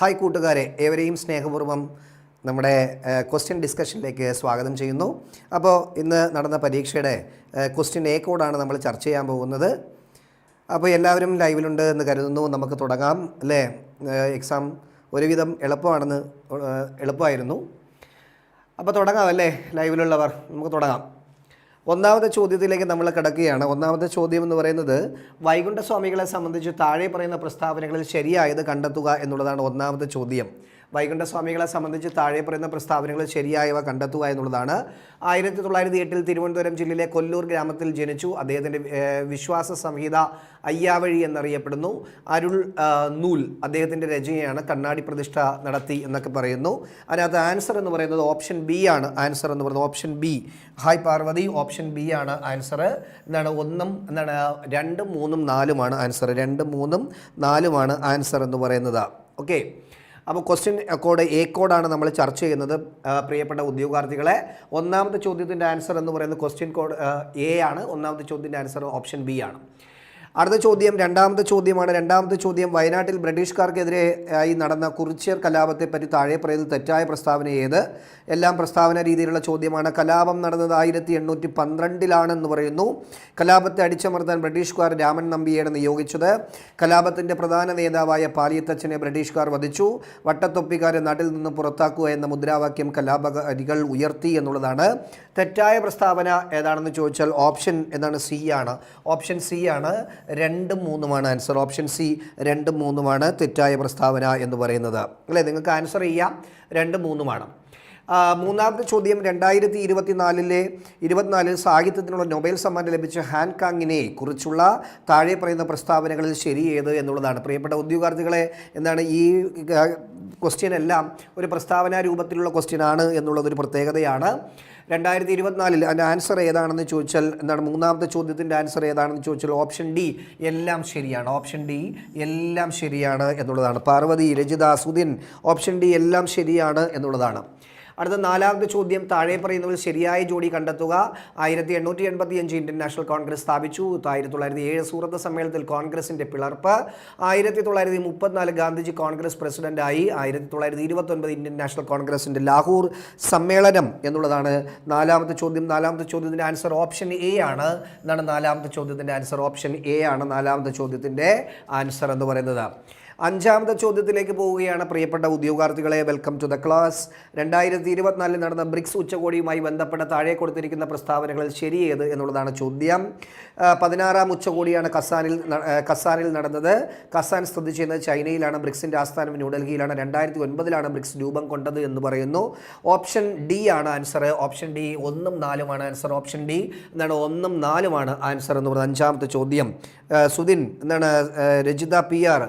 Hi കൂട്ടുകാരെ ഏവരെയും സ്നേഹപൂർവം നമ്മുടെ ക്വസ്റ്റ്യൻ ഡിസ്കഷനിലേക്ക് സ്വാഗതം ചെയ്യുന്നു. അപ്പോൾ ഇന്ന് നടന്ന പരീക്ഷയുടെ ക്വസ്റ്റ്യൻ എ കോഡാണ് നമ്മൾ ചർച്ച ചെയ്യാൻ പോകുന്നത്. അപ്പോൾ എല്ലാവരും ലൈവിലുണ്ട് എന്ന് കരുതുന്നു. നമുക്ക് തുടങ്ങാം അല്ലേ? എക്സാം ഒരുവിധം എളുപ്പമാണെന്ന് എളുപ്പമായിരുന്നു. അപ്പോൾ തുടങ്ങാം അല്ലേ? ലൈവിലുള്ളവർ നമുക്ക് തുടങ്ങാം. ഒന്നാമത്തെ ചോദ്യത്തിലേക്ക് നമ്മൾ കിടക്കുകയാണ്. ഒന്നാമത്തെ ചോദ്യം എന്ന് പറയുന്നത് വൈകുണ്ഠസ്വാമികളെ സംബന്ധിച്ച് താഴെ പറയുന്ന പ്രസ്താവനകളിൽ ശരിയായത് കണ്ടെത്തുക എന്നുള്ളതാണ് ഒന്നാമത്തെ ചോദ്യം. വൈകുണ്ഠസ്വാമികളെ സംബന്ധിച്ച് താഴെ പറയുന്ന പ്രസ്താവനകൾ ശരിയായവ കണ്ടെത്തുക എന്നുള്ളതാണ്. ആയിരത്തി തൊള്ളായിരത്തി എട്ടിൽ തിരുവനന്തപുരം ജില്ലയിലെ കൊല്ലൂർ ഗ്രാമത്തിൽ ജനിച്ചു. അദ്ദേഹത്തിന്റെ വിശ്വാസ സംഹിത അയ്യാവഴി എന്നറിയപ്പെടുന്നു. അരുൾ നൂൽ അദ്ദേഹത്തിന്റെ രചനയാണ് കണ്ണാടി പ്രതിഷ്ഠ നടത്തി എന്നൊക്കെ പറയുന്നു. അതിനകത്ത് ആൻസർ എന്ന് പറയുന്നത് ഓപ്ഷൻ ബി ആണ്. ആൻസർ എന്ന് പറയുന്നത് option B. Hi Parvathy option B ആണ് ആൻസർ. എന്താണ് ഒന്നും എന്താണ് രണ്ടും മൂന്നും നാലുമാണ് ആൻസർ. രണ്ടും മൂന്നും നാലുമാണ് ആൻസർ എന്ന് പറയുന്നത്. ഓക്കെ. അപ്പോൾ ക്വസ്റ്റ്യൻ കോഡ് എ കോഡാണ് നമ്മൾ ചർച്ച ചെയ്യുന്നത് പ്രിയപ്പെട്ട ഉദ്യോഗാർത്ഥികളെ. ഒന്നാമത്തെ ചോദ്യത്തിന്റെ ആൻസർ എന്ന് പറയുന്നത് ക്വസ്റ്റ്യൻ കോഡ് എ ആണ്. ഒന്നാമത്തെ ചോദ്യത്തിന്റെ ആൻസർ ഓപ്ഷൻ ബി ആണ്. അടുത്ത ചോദ്യം രണ്ടാമത്തെ ചോദ്യമാണ്. രണ്ടാമത്തെ ചോദ്യം വയനാട്ടിൽ ബ്രിട്ടീഷുകാർക്കെതിരെ ആയി നടന്ന കുറിച്യർ കലാപത്തെ പറ്റി താഴെ പറയുന്നത് തെറ്റായ പ്രസ്താവന ഏത്? എല്ലാം പ്രസ്താവന രീതിയിലുള്ള ചോദ്യമാണ്. കലാപം നടന്നത് ആയിരത്തി എണ്ണൂറ്റി പന്ത്രണ്ടിലാണെന്ന് പറയുന്നു. കലാപത്തെ അടിച്ചമർത്താൻ ബ്രിട്ടീഷുകാർ രാമൻ നമ്പിയാണ് നിയോഗിച്ചത്. കലാപത്തിന്റെ പ്രധാന നേതാവായ പാലിയത്തച്ഛനെ ബ്രിട്ടീഷുകാർ വധിച്ചു. വട്ടത്തൊപ്പിക്കാരെ നാട്ടിൽ നിന്ന് പുറത്താക്കുക എന്ന മുദ്രാവാക്യം കലാപകാരികൾ ഉയർത്തി എന്നുള്ളതാണ്. തെറ്റായ പ്രസ്താവന ഏതാണെന്ന് ചോദിച്ചാൽ ഓപ്ഷൻ എന്താണ് സി ആണ്. ഓപ്ഷൻ സി ആണ്. രണ്ടും മൂന്നുമാണ് ആൻസർ. ഓപ്ഷൻ സി രണ്ടും മൂന്നുമാണ് തെറ്റായ പ്രസ്താവന എന്ന് പറയുന്നത്. അല്ലേ? നിങ്ങൾക്ക് ആൻസർ ചെയ്യാം. രണ്ടും മൂന്നുമാണ്. മൂന്നാമത്തെ ചോദ്യം രണ്ടായിരത്തി ഇരുപത്തിനാലിലെ ഇരുപത്തിനാലിൽ സാഹിത്യത്തിനുള്ള നൊബേൽ സമ്മാനം ലഭിച്ച ഹാൻകാങ്ങിനെ കുറിച്ചുള്ള താഴെ പറയുന്ന പ്രസ്താവനകളിൽ ശരി ഏത് എന്നുള്ളതാണ്. പ്രിയപ്പെട്ട ഉദ്യോഗാർത്ഥികളെ എന്താണ് ഈ ക്വസ്റ്റ്യൻ എല്ലാം ഒരു പ്രസ്താവന രൂപത്തിലുള്ള ക്വസ്റ്റ്യൻ ആണ് എന്നുള്ളതൊരു പ്രത്യേകതയാണ്. രണ്ടായിരത്തി ഇരുപത്തിനാലിൽ അതിന്റെ ആൻസർ ഏതാണെന്ന് ചോദിച്ചാൽ എന്താണ് മൂന്നാമത്തെ ചോദ്യത്തിന്റെ ആൻസർ ഏതാണെന്ന് ചോദിച്ചാൽ ഓപ്ഷൻ ഡി എല്ലാം ശരിയാണ്. ഓപ്ഷൻ ഡി എല്ലാം ശരിയാണ് എന്നുള്ളതാണ്. പാർവതി രജിത സുധിൻ ഓപ്ഷൻ ഡി എല്ലാം ശരിയാണ് എന്നുള്ളതാണ്. അടുത്ത നാലാമത്തെ ചോദ്യം താഴെ പറയുന്നവർ ശരിയായ ജോഡി കണ്ടെത്തുക. ആയിരത്തി എണ്ണൂറ്റി എൺപത്തി അഞ്ച് ഇന്ത്യൻ നാഷണൽ കോൺഗ്രസ് സ്ഥാപിച്ചു. ആയിരത്തി തൊള്ളായിരത്തി ഏഴ് സൂറത്ത് സമ്മേളനത്തിൽ കോൺഗ്രസിന്റെ പിളർപ്പ്. ആയിരത്തി തൊള്ളായിരത്തി മുപ്പത്തിനാല് ഗാന്ധിജി കോൺഗ്രസ് പ്രസിഡന്റായി. ആയിരത്തി തൊള്ളായിരത്തി ഇരുപത്തൊൻപത് ഇന്ത്യൻ നാഷണൽ കോൺഗ്രസിന്റെ ലാഹൂർ സമ്മേളനം എന്നുള്ളതാണ് നാലാമത്തെ ചോദ്യം. നാലാമത്തെ ചോദ്യത്തിന്റെ ആൻസർ ഓപ്ഷൻ എ ആണ്. എന്നാണ് നാലാമത്തെ ചോദ്യത്തിന്റെ ആൻസർ ഓപ്ഷൻ എ ആണ് നാലാമത്തെ ചോദ്യത്തിന്റെ ആൻസർ എന്ന് പറയുന്നത്. അഞ്ചാമത്തെ ചോദ്യത്തിലേക്ക് പോവുകയാണ് പ്രിയപ്പെട്ട ഉദ്യോഗാർത്ഥികളെ. വെൽക്കം ടു ദ ക്ലാസ് രണ്ടായിരത്തി ഇരുപത്തിനാലിൽ നടന്ന ബ്രിക്സ് ഉച്ചകോടിയുമായി ബന്ധപ്പെട്ട താഴെ കൊടുത്തിരിക്കുന്ന പ്രസ്താവനകളിൽ ശരിയേത് എന്നുള്ളതാണ് ചോദ്യം. പതിനാറാം ഉച്ചകോടിയാണ് കസാനിൽ കസാനിൽ നടന്നത്. കസാൻ സ്ഥിതി ചെയ്യുന്നത് ചൈനയിലാണ്. ബ്രിക്സിന്റെ ആസ്ഥാനം ന്യൂഡൽഹിയിലാണ് രണ്ടായിരത്തി ഒൻപതിലാണ് ബ്രിക്സ് രൂപം കൊണ്ടത് എന്ന് പറയുന്നു. ഓപ്ഷൻ ഡി ആണ് ആൻസർ ഓപ്ഷൻ ഡി ഒന്നും നാലുമാണ് ആൻസർ ഓപ്ഷൻ ഡി എന്നാണ് ഒന്നും നാലുമാണ് ആൻസർ എന്ന് പറയുന്നത്. അഞ്ചാമത്തെ ചോദ്യം. സുധിൻ എന്താണ് രജിത പി ആർ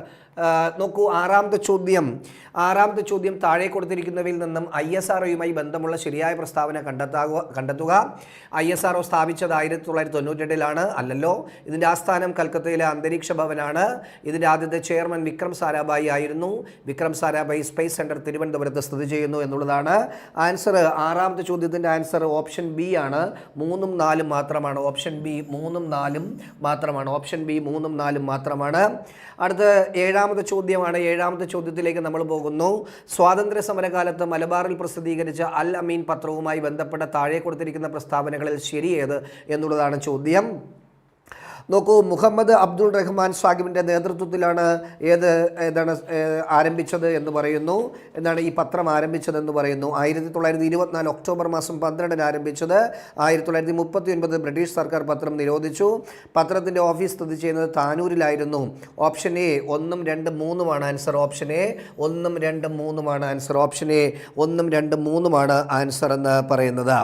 നോക്കൂ ആറാമത്തെ ചോദ്യം ആറാമത്തെ ചോദ്യം താഴെ കൊടുത്തിരിക്കുന്നവയിൽ നിന്നും ഐ എസ് ആർ ബന്ധമുള്ള ശരിയായ പ്രസ്താവന കണ്ടെത്താകുക കണ്ടെത്തുക. ഐ എസ് ആർ സ്ഥാപിച്ചത് ആയിരത്തി തൊള്ളായിരത്തി തൊണ്ണൂറ്റെട്ടിലാണ് അല്ലല്ലോ. ഇതിന്റെ ആസ്ഥാനം കൽക്കത്തയിലെ അന്തരീക്ഷ ഭവനാണ്. ഇതിന്റെ ആദ്യത്തെ ചെയർമാൻ വിക്രം സാരാഭായി ആയിരുന്നു. വിക്രം സാരാഭായി സ്പേസ് സെന്റർ തിരുവനന്തപുരത്ത് സ്ഥിതി ചെയ്യുന്നു എന്നുള്ളതാണ്. ആൻസർ ആറാമത്തെ ചോദ്യത്തിന്റെ ആൻസർ ഓപ്ഷൻ ബി ആണ്. മൂന്നും നാലും മാത്രമാണ്. ഓപ്ഷൻ ബി മൂന്നും നാലും മാത്രമാണ്. ഓപ്ഷൻ ബി മൂന്നും നാലും മാത്രമാണ്. അടുത്ത ഏഴാമത്തെ ചോദ്യമാണ്. ഏഴാമത്തെ ചോദ്യത്തിലേക്ക് നമ്മൾ പോകുന്നു. സ്വാതന്ത്ര്യ സമരകാലത്ത് മലബാറിൽ പ്രസിദ്ധീകരിച്ച അൽ അമീൻ പത്രവുമായി ബന്ധപ്പെട്ട താഴെ കൊടുത്തിരിക്കുന്ന പ്രസ്താവനകളിൽ ശരിയേത് എന്നുള്ളതാണ് ചോദ്യം. നോക്കൂ മുഹമ്മദ് അബ്ദുൾ റഹ്മാൻ സാഹിബിന്റെ നേതൃത്വത്തിലാണ് ഏത് ഏതാണ് ആരംഭിച്ചത് എന്ന് പറയുന്നു. എന്നാണ് ഈ പത്രം ആരംഭിച്ചതെന്ന് പറയുന്നു. ആയിരത്തി തൊള്ളായിരത്തി ഇരുപത്തിനാല് ഒക്ടോബർ മാസം പന്ത്രണ്ടിന് ആരംഭിച്ചത്. ആയിരത്തി തൊള്ളായിരത്തി മുപ്പത്തി ഒൻപത് ബ്രിട്ടീഷ് സർക്കാർ പത്രം നിരോധിച്ചു. പത്രത്തിന്റെ ഓഫീസ് സ്ഥിതി ചെയ്യുന്നത് താനൂരിലായിരുന്നു. ഓപ്ഷൻ എ ഒന്നും രണ്ടും മൂന്നുമാണ് ആൻസർ. ഓപ്ഷൻ എ ഒന്നും രണ്ടും മൂന്നുമാണ് ആൻസർ. ഓപ്ഷൻ എ ഒന്നും രണ്ടും മൂന്നുമാണ് ആൻസർ എന്ന് പറയുന്നത്.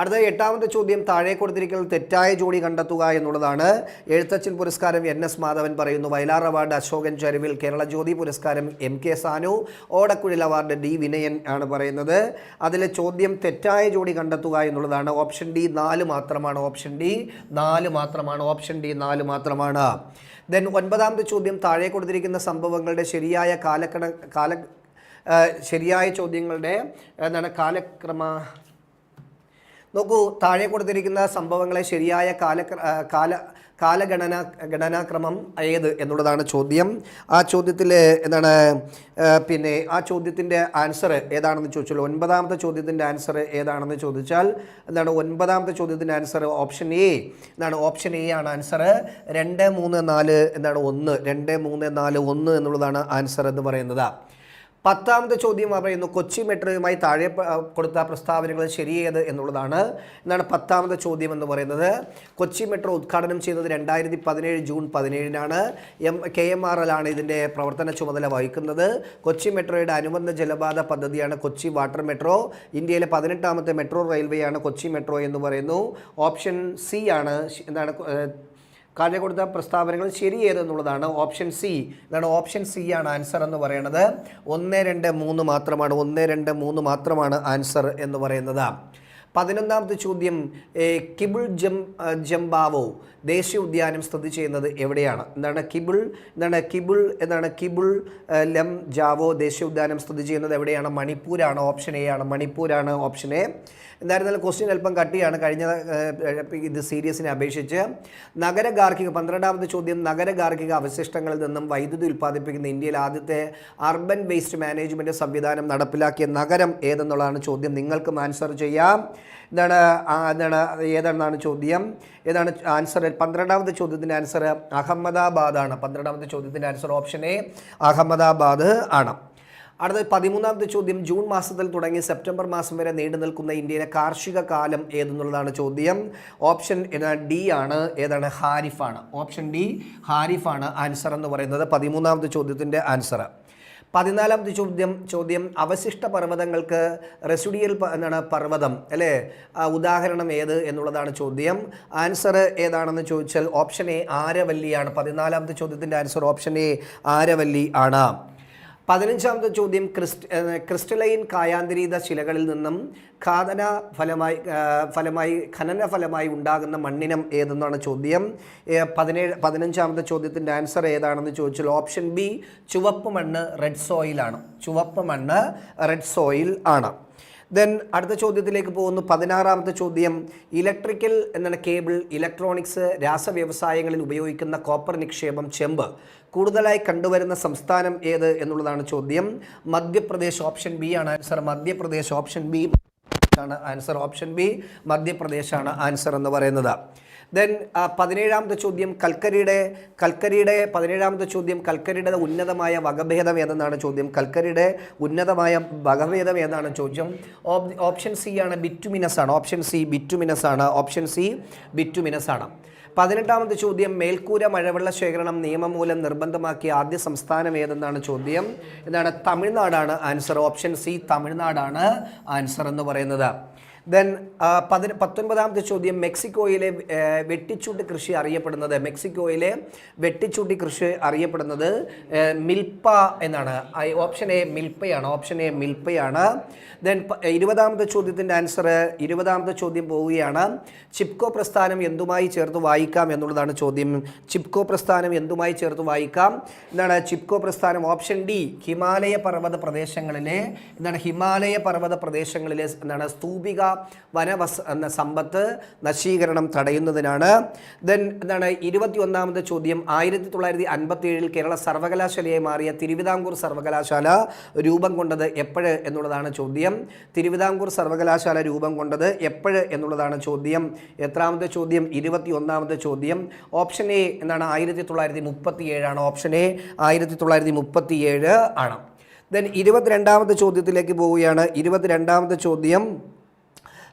അടുത്ത എട്ടാമത്തെ ചോദ്യം താഴെ കൊടുത്തിരിക്കുന്ന തെറ്റായ ജോഡി കണ്ടെത്തുക എന്നുള്ളതാണ്. എഴുത്തച്ഛൻ പുരസ്കാരം എൻ എസ് മാധവൻ പറയുന്നു. വയലാർ അവാർഡ് അശോകൻ ചരുവിൽ കേരള ജ്യോതി പുരസ്കാരം എം കെ സാനു ഓടക്കുഴൽ അവാർഡ് ഡി വിനയൻ ആണ് പറയുന്നത്. അതിലെ ചോദ്യം തെറ്റായ ജോഡി കണ്ടെത്തുക എന്നുള്ളതാണ്. ഓപ്ഷൻ ഡി നാല് മാത്രമാണ്. ഓപ്ഷൻ ഡി നാല് മാത്രമാണ്. ഓപ്ഷൻ ഡി നാല് മാത്രമാണ്. ദെൻ ഒൻപതാമത്തെ ചോദ്യം താഴെ കൊടുത്തിരിക്കുന്ന സംഭവങ്ങളുടെ ശരിയായ കാലക്കണ കാല ശരിയായ ചോദ്യങ്ങളുടെ എന്താണ് കാലക്രമ നോക്കൂ താഴെ കൊടുത്തിരിക്കുന്ന സംഭവങ്ങളെ ശരിയായ കാല കാല കാലഗണന ഗണനാക്രമം ഏത് എന്നുള്ളതാണ് ചോദ്യം. ആ ചോദ്യത്തിൽ എന്താണ് പിന്നെ ആ ചോദ്യത്തിന്റെ ആൻസർ ഏതാണെന്ന് ചോദിച്ചാൽ ഒൻപതാമത്തെ ചോദ്യത്തിന്റെ ആൻസർ ഏതാണെന്ന് ചോദിച്ചാൽ എന്താണ് ഒൻപതാമത്തെ ചോദ്യത്തിന്റെ ആൻസർ ഓപ്ഷൻ എ. എന്താണ് ഓപ്ഷൻ എ ആണ് ആൻസർ രണ്ട് മൂന്ന് നാല് എന്താണ് ഒന്ന്. രണ്ട് മൂന്ന് നാല് ഒന്ന് എന്നുള്ളതാണ് ആൻസർ എന്ന് പറയുന്നത്. പത്താമത്തെ ചോദ്യം പറയുന്നു കൊച്ചി മെട്രോയുമായി താഴെ കൊടുത്ത പ്രസ്താവനകൾ ശരിയേത് എന്നുള്ളതാണ്. എന്നാണ് പത്താമത്തെ ചോദ്യം എന്ന് പറയുന്നത്. കൊച്ചി മെട്രോ ഉദ്ഘാടനം ചെയ്യുന്നത് രണ്ടായിരത്തി പതിനേഴ് June പതിനേഴിനാണ്. M K M R L ആണ് ഇതിന്റെ പ്രവർത്തന ചുമതല വഹിക്കുന്നത്. കൊച്ചി മെട്രോയുടെ അനുബന്ധ ജലപാത പദ്ധതിയാണ് കൊച്ചി വാട്ടർ മെട്രോ. ഇന്ത്യയിലെ പതിനെട്ടാമത്തെ മെട്രോ റെയിൽവേയാണ് കൊച്ചി മെട്രോ എന്ന് പറയുന്നു. ഓപ്ഷൻ സി ആണ് എന്താണ് കാഴ്ച കൊടുത്ത പ്രസ്താവനകൾ ശരിയേതെന്നുള്ളതാണ് ഓപ്ഷൻ സി. ഇതാണ് ഓപ്ഷൻ സി ആണ് ആൻസർ എന്ന് പറയുന്നത്. ഒന്ന് രണ്ട് മൂന്ന് മാത്രമാണ്. ഒന്ന് രണ്ട് മൂന്ന് മാത്രമാണ് ആൻസർ എന്ന് പറയുന്നത്. പതിനൊന്നാമത്തെ ചോദ്യം കിബിൾ ജം ജംബാവോ ദേശീയ ഉദ്യാനം സ്ഥിതി ചെയ്യുന്നത് എവിടെയാണ്? എന്താണ് കിബിൾ? എന്താണ് കിബിൾ? എന്താണ് കിബിൾ ലം ജാവോ ദേശീയ ഉദ്യാനം സ്ഥിതി ചെയ്യുന്നത് എവിടെയാണ്? മണിപ്പൂരാണ് ഓപ്ഷൻ എ ആണ്. മണിപ്പൂരാണ് ഓപ്ഷൻ എ. എന്തായിരുന്നാലും ക്വസ്റ്റ്യൻ അല്പം കട്ടിയാണ്. കഴിഞ്ഞ ഇത് സീരീസിനെ അപേക്ഷിച്ച് നഗര ഗാർഹിക പന്ത്രണ്ടാമത്തെ ചോദ്യം നഗര ഗാർഹിക അവശിഷ്ടങ്ങളിൽ നിന്നും വൈദ്യുതി ഉൽപ്പാദിപ്പിക്കുന്ന ഇന്ത്യയിൽ ആദ്യത്തെ അർബൻ വേസ്റ്റ് മാനേജ്മെന്റ് സംവിധാനം നടപ്പിലാക്കിയ നഗരം ഏതെന്നുള്ളതാണ് ചോദ്യം. നിങ്ങൾക്കും ആൻസർ ചെയ്യാം. എന്താണ് എന്താണ് ഏതാണെന്നാണ് ചോദ്യം? ഏതാണ് ആൻസർ പന്ത്രണ്ടാമത്തെ ചോദ്യത്തിന്റെ ആൻസർ അഹമ്മദാബാദ് ആണ് പന്ത്രണ്ടാമത്തെ ചോദ്യത്തിന്റെ ആൻസർ ഓപ്ഷൻ എ അഹമ്മദാബാദ് ആണ്. അടുത്ത പതിമൂന്നാമത്തെ ചോദ്യം ജൂൺ മാസത്തിൽ തുടങ്ങി സെപ്റ്റംബർ മാസം വരെ നീണ്ടു നിൽക്കുന്ന ഇന്ത്യയിലെ കാർഷിക കാലം ഏതെന്നുള്ളതാണ് ചോദ്യം. ഓപ്ഷൻ ഡി ആണ്. ഏതാണ് ഹാരിഫാണ് ഓപ്ഷൻ ഡി ഹാരിഫാണ് ആൻസർ എന്ന് പറയുന്നത് പതിമൂന്നാമത്തെ ചോദ്യത്തിന്റെ ആൻസർ പതിനാലാമത്തെ ചോദ്യം ചോദ്യം അവശിഷ്ട പർവതങ്ങൾക്ക് റെസിഡിയൽ എന്താണ് പർവതം അല്ലേ? ഉദാഹരണം ഏത് എന്നുള്ളതാണ് ചോദ്യം. ആൻസർ ഏതാണെന്ന് ചോദിച്ചാൽ ഓപ്ഷൻ എ ആരവല്ലിയാണ് പതിനാലാമത്തെ ചോദ്യത്തിന്റെ ആൻസർ ഓപ്ഷൻ എ ആരവല്ലി ആണ്. പതിനഞ്ചാമത്തെ ചോദ്യം ക്രിസ്റ്റ് ക്രിസ്റ്റലൈൻ കായാന്തരീത ശിലകളിൽ നിന്നും ഖാദന ഫലമായി ഫലമായി ഖനന ഫലമായി ഉണ്ടാകുന്ന മണ്ണിനം ഏതെന്നാണ് ചോദ്യം? പതിനേഴ് പതിനഞ്ചാമത്തെ ചോദ്യത്തിന്റെ ആൻസർ ഏതാണെന്ന് ചോദിച്ചാൽ ഓപ്ഷൻ ബി ചുവപ്പ് മണ്ണ് റെഡ് സോയിലാണ് ചുവപ്പ് മണ്ണ് റെഡ് സോയിൽ ആണ്. ദെൻ അടുത്ത ചോദ്യത്തിലേക്ക് പോകുന്നു. പതിനാറാമത്തെ ചോദ്യം. ഇലക്ട്രിക്കൽ എന്താണ് കേബിൾ ഇലക്ട്രോണിക്സ് രാസവ്യവസായങ്ങളിൽ ഉപയോഗിക്കുന്ന കോപ്പർ നിക്ഷേപം ചെമ്പ്. കൂടുതലായി കണ്ടുവരുന്ന സംസ്ഥാനം ഏത് എന്നുള്ളതാണ് ചോദ്യം. മധ്യപ്രദേശ് ഓപ്ഷൻ ബി ആണ് ആൻസർ മധ്യപ്രദേശ് ഓപ്ഷൻ ബി ആണ് ആൻസർ ഓപ്ഷൻ ബി മധ്യപ്രദേശാണ് ആൻസർ എന്ന് പറയുന്നത്. ദെൻ പതിനേഴാമത്തെ ചോദ്യം കൽക്കരിയുടെ കൽക്കരിയുടെ പതിനേഴാമത്തെ ചോദ്യം കൽക്കരിയുടെ ഉന്നതമായ വകഭേദം ഏതെന്നാണ് ചോദ്യം? കൽക്കരിയുടെ ഉന്നതമായ വകഭേദം ഏതാണ് ചോദ്യം? ഓപ്- ഓപ്ഷൻ സി ആണ് ബിറ്റുമിനസ് ആണ്. ഓപ്ഷൻ സി ബിറ്റുമിനസ് ആണ്. ഓപ്ഷൻ സി ബിറ്റുമിനസ് ആണ്. പതിനെട്ടാമത്തെ ചോദ്യം മേൽക്കൂര മഴവെള്ള ശേഖരണം നിയമം മൂലം നിർബന്ധമാക്കിയ ആദ്യ സംസ്ഥാനം ഏതെന്നാണ് ചോദ്യം? എന്താണ് തമിഴ്നാടാണ് ആൻസർ. ഓപ്ഷൻ സി തമിഴ്നാടാണ് ആൻസർ എന്ന് പറയുന്നത്. ദെൻ പതിന പത്തൊൻപതാമത്തെ ചോദ്യം മെക്സിക്കോയിലെ വെട്ടിച്ചൂട്ട് കൃഷി അറിയപ്പെടുന്നത് മെക്സിക്കോയിലെ വെട്ടിച്ചൂട്ടി കൃഷി അറിയപ്പെടുന്നത് മിൽപ്പ എന്നാണ്. ഓപ്ഷൻ എ മിൽപ്പയാണ് ഓപ്ഷൻ എ മിൽപ്പയാണ്. ദെൻ ഇരുപതാമത്തെ ചോദ്യത്തിന്റെ ആൻസർ ഇരുപതാമത്തെ ചോദ്യം പോവുകയാണ്. ചിപ്കോ പ്രസ്ഥാനം എന്തുമായി ചേർത്ത് വായിക്കാം എന്നുള്ളതാണ് ചോദ്യം. ചിപ്കോ പ്രസ്ഥാനം എന്തുമായി ചേർത്ത് വായിക്കാം? എന്താണ് ചിപ്കോ പ്രസ്ഥാനം? ഓപ്ഷൻ ഡി ഹിമാലയ പർവത പ്രദേശങ്ങളിലെ എന്താണ് ഹിമാലയ പർവത പ്രദേശങ്ങളിലെ എന്താണ് സ്തൂപിക വനവസ സമ്പത്ത് നശീകരണം തടയുന്നതിനാണ്. ദെൻ എന്താണ് ഇരുപത്തി ഒന്നാമത്തെ ചോദ്യം. ആയിരത്തി തൊള്ളായിരത്തി അൻപത്തി ഏഴിൽ കേരള സർവകലാശാലയായി മാറിയ തിരുവിതാംകൂർ സർവകലാശാല രൂപം കൊണ്ടത് എപ്പോഴ് എന്നുള്ളതാണ് ചോദ്യം. തിരുവിതാംകൂർ സർവകലാശാല രൂപം കൊണ്ടത് എപ്പോഴ് എന്നുള്ളതാണ് ചോദ്യം. എത്രാമത്തെ ചോദ്യം? ഇരുപത്തി ഒന്നാമത്തെ ചോദ്യം. ഓപ്ഷൻ എ എന്താണ്? ആയിരത്തി തൊള്ളായിരത്തി മുപ്പത്തി ഏഴാണ് ഓപ്ഷൻ എ. ആയിരത്തി തൊള്ളായിരത്തി മുപ്പത്തി ഏഴ് ആണ്. ദെൻ ഇരുപത്തിരണ്ടാമത്തെ ചോദ്യത്തിലേക്ക് പോവുകയാണ്. ഇരുപത്തിരണ്ടാമത്തെ ചോദ്യം.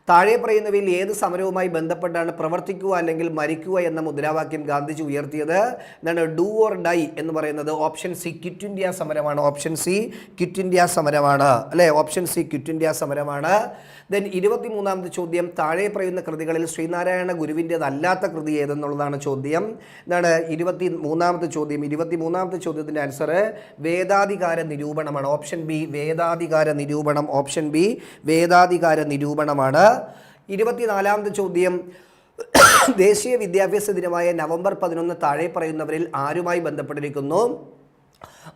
താഴെ പറയുന്നവയിൽ ഏത് സമരവുമായി ബന്ധപ്പെട്ടാണ് പ്രവർത്തിക്കുക അല്ലെങ്കിൽ മരിക്കുക എന്ന മുദ്രാവാക്യം ഗാന്ധിജി ഉയർത്തിയത്? എന്താണ് ഡു ഓർ ഡൈ എന്ന് പറയുന്നത്? ഓപ്ഷൻ സി ക്വിറ്റ് ഇന്ത്യ സമരമാണ്. ഓപ്ഷൻ സി ക്വിറ്റ് ഇന്ത്യ സമരമാണ്. അല്ലേ? ഓപ്ഷൻ സി ക്വിറ്റ് ഇന്ത്യ സമരമാണ്. ദെൻ ഇരുപത്തി മൂന്നാമത്തെ ചോദ്യം. താഴെ പറയുന്ന കൃതികളിൽ ശ്രീനാരായണ ഗുരുവിന്റെതല്ലാത്ത കൃതി ഏതെന്നുള്ളതാണ് ചോദ്യം. എന്താണ് ഇരുപത്തി മൂന്നാമത്തെ ചോദ്യം? ഇരുപത്തി മൂന്നാമത്തെ ചോദ്യത്തിന്റെ ആൻസർ വേദാധികാര നിരൂപണമാണ്. ഓപ്ഷൻ ബി വേദാധികാര നിരൂപണം. ഓപ്ഷൻ ബി വേദാധികാര നിരൂപണമാണ്. ഇരുപത്തിനാലാമത്തെ ചോദ്യം. ദേശീയ വിദ്യാഭ്യാസ ദിനമായ നവംബർ പതിനൊന്ന് താഴെ പറയുന്നവരിൽ ആരുമായി ബന്ധപ്പെട്ടിരിക്കുന്നു?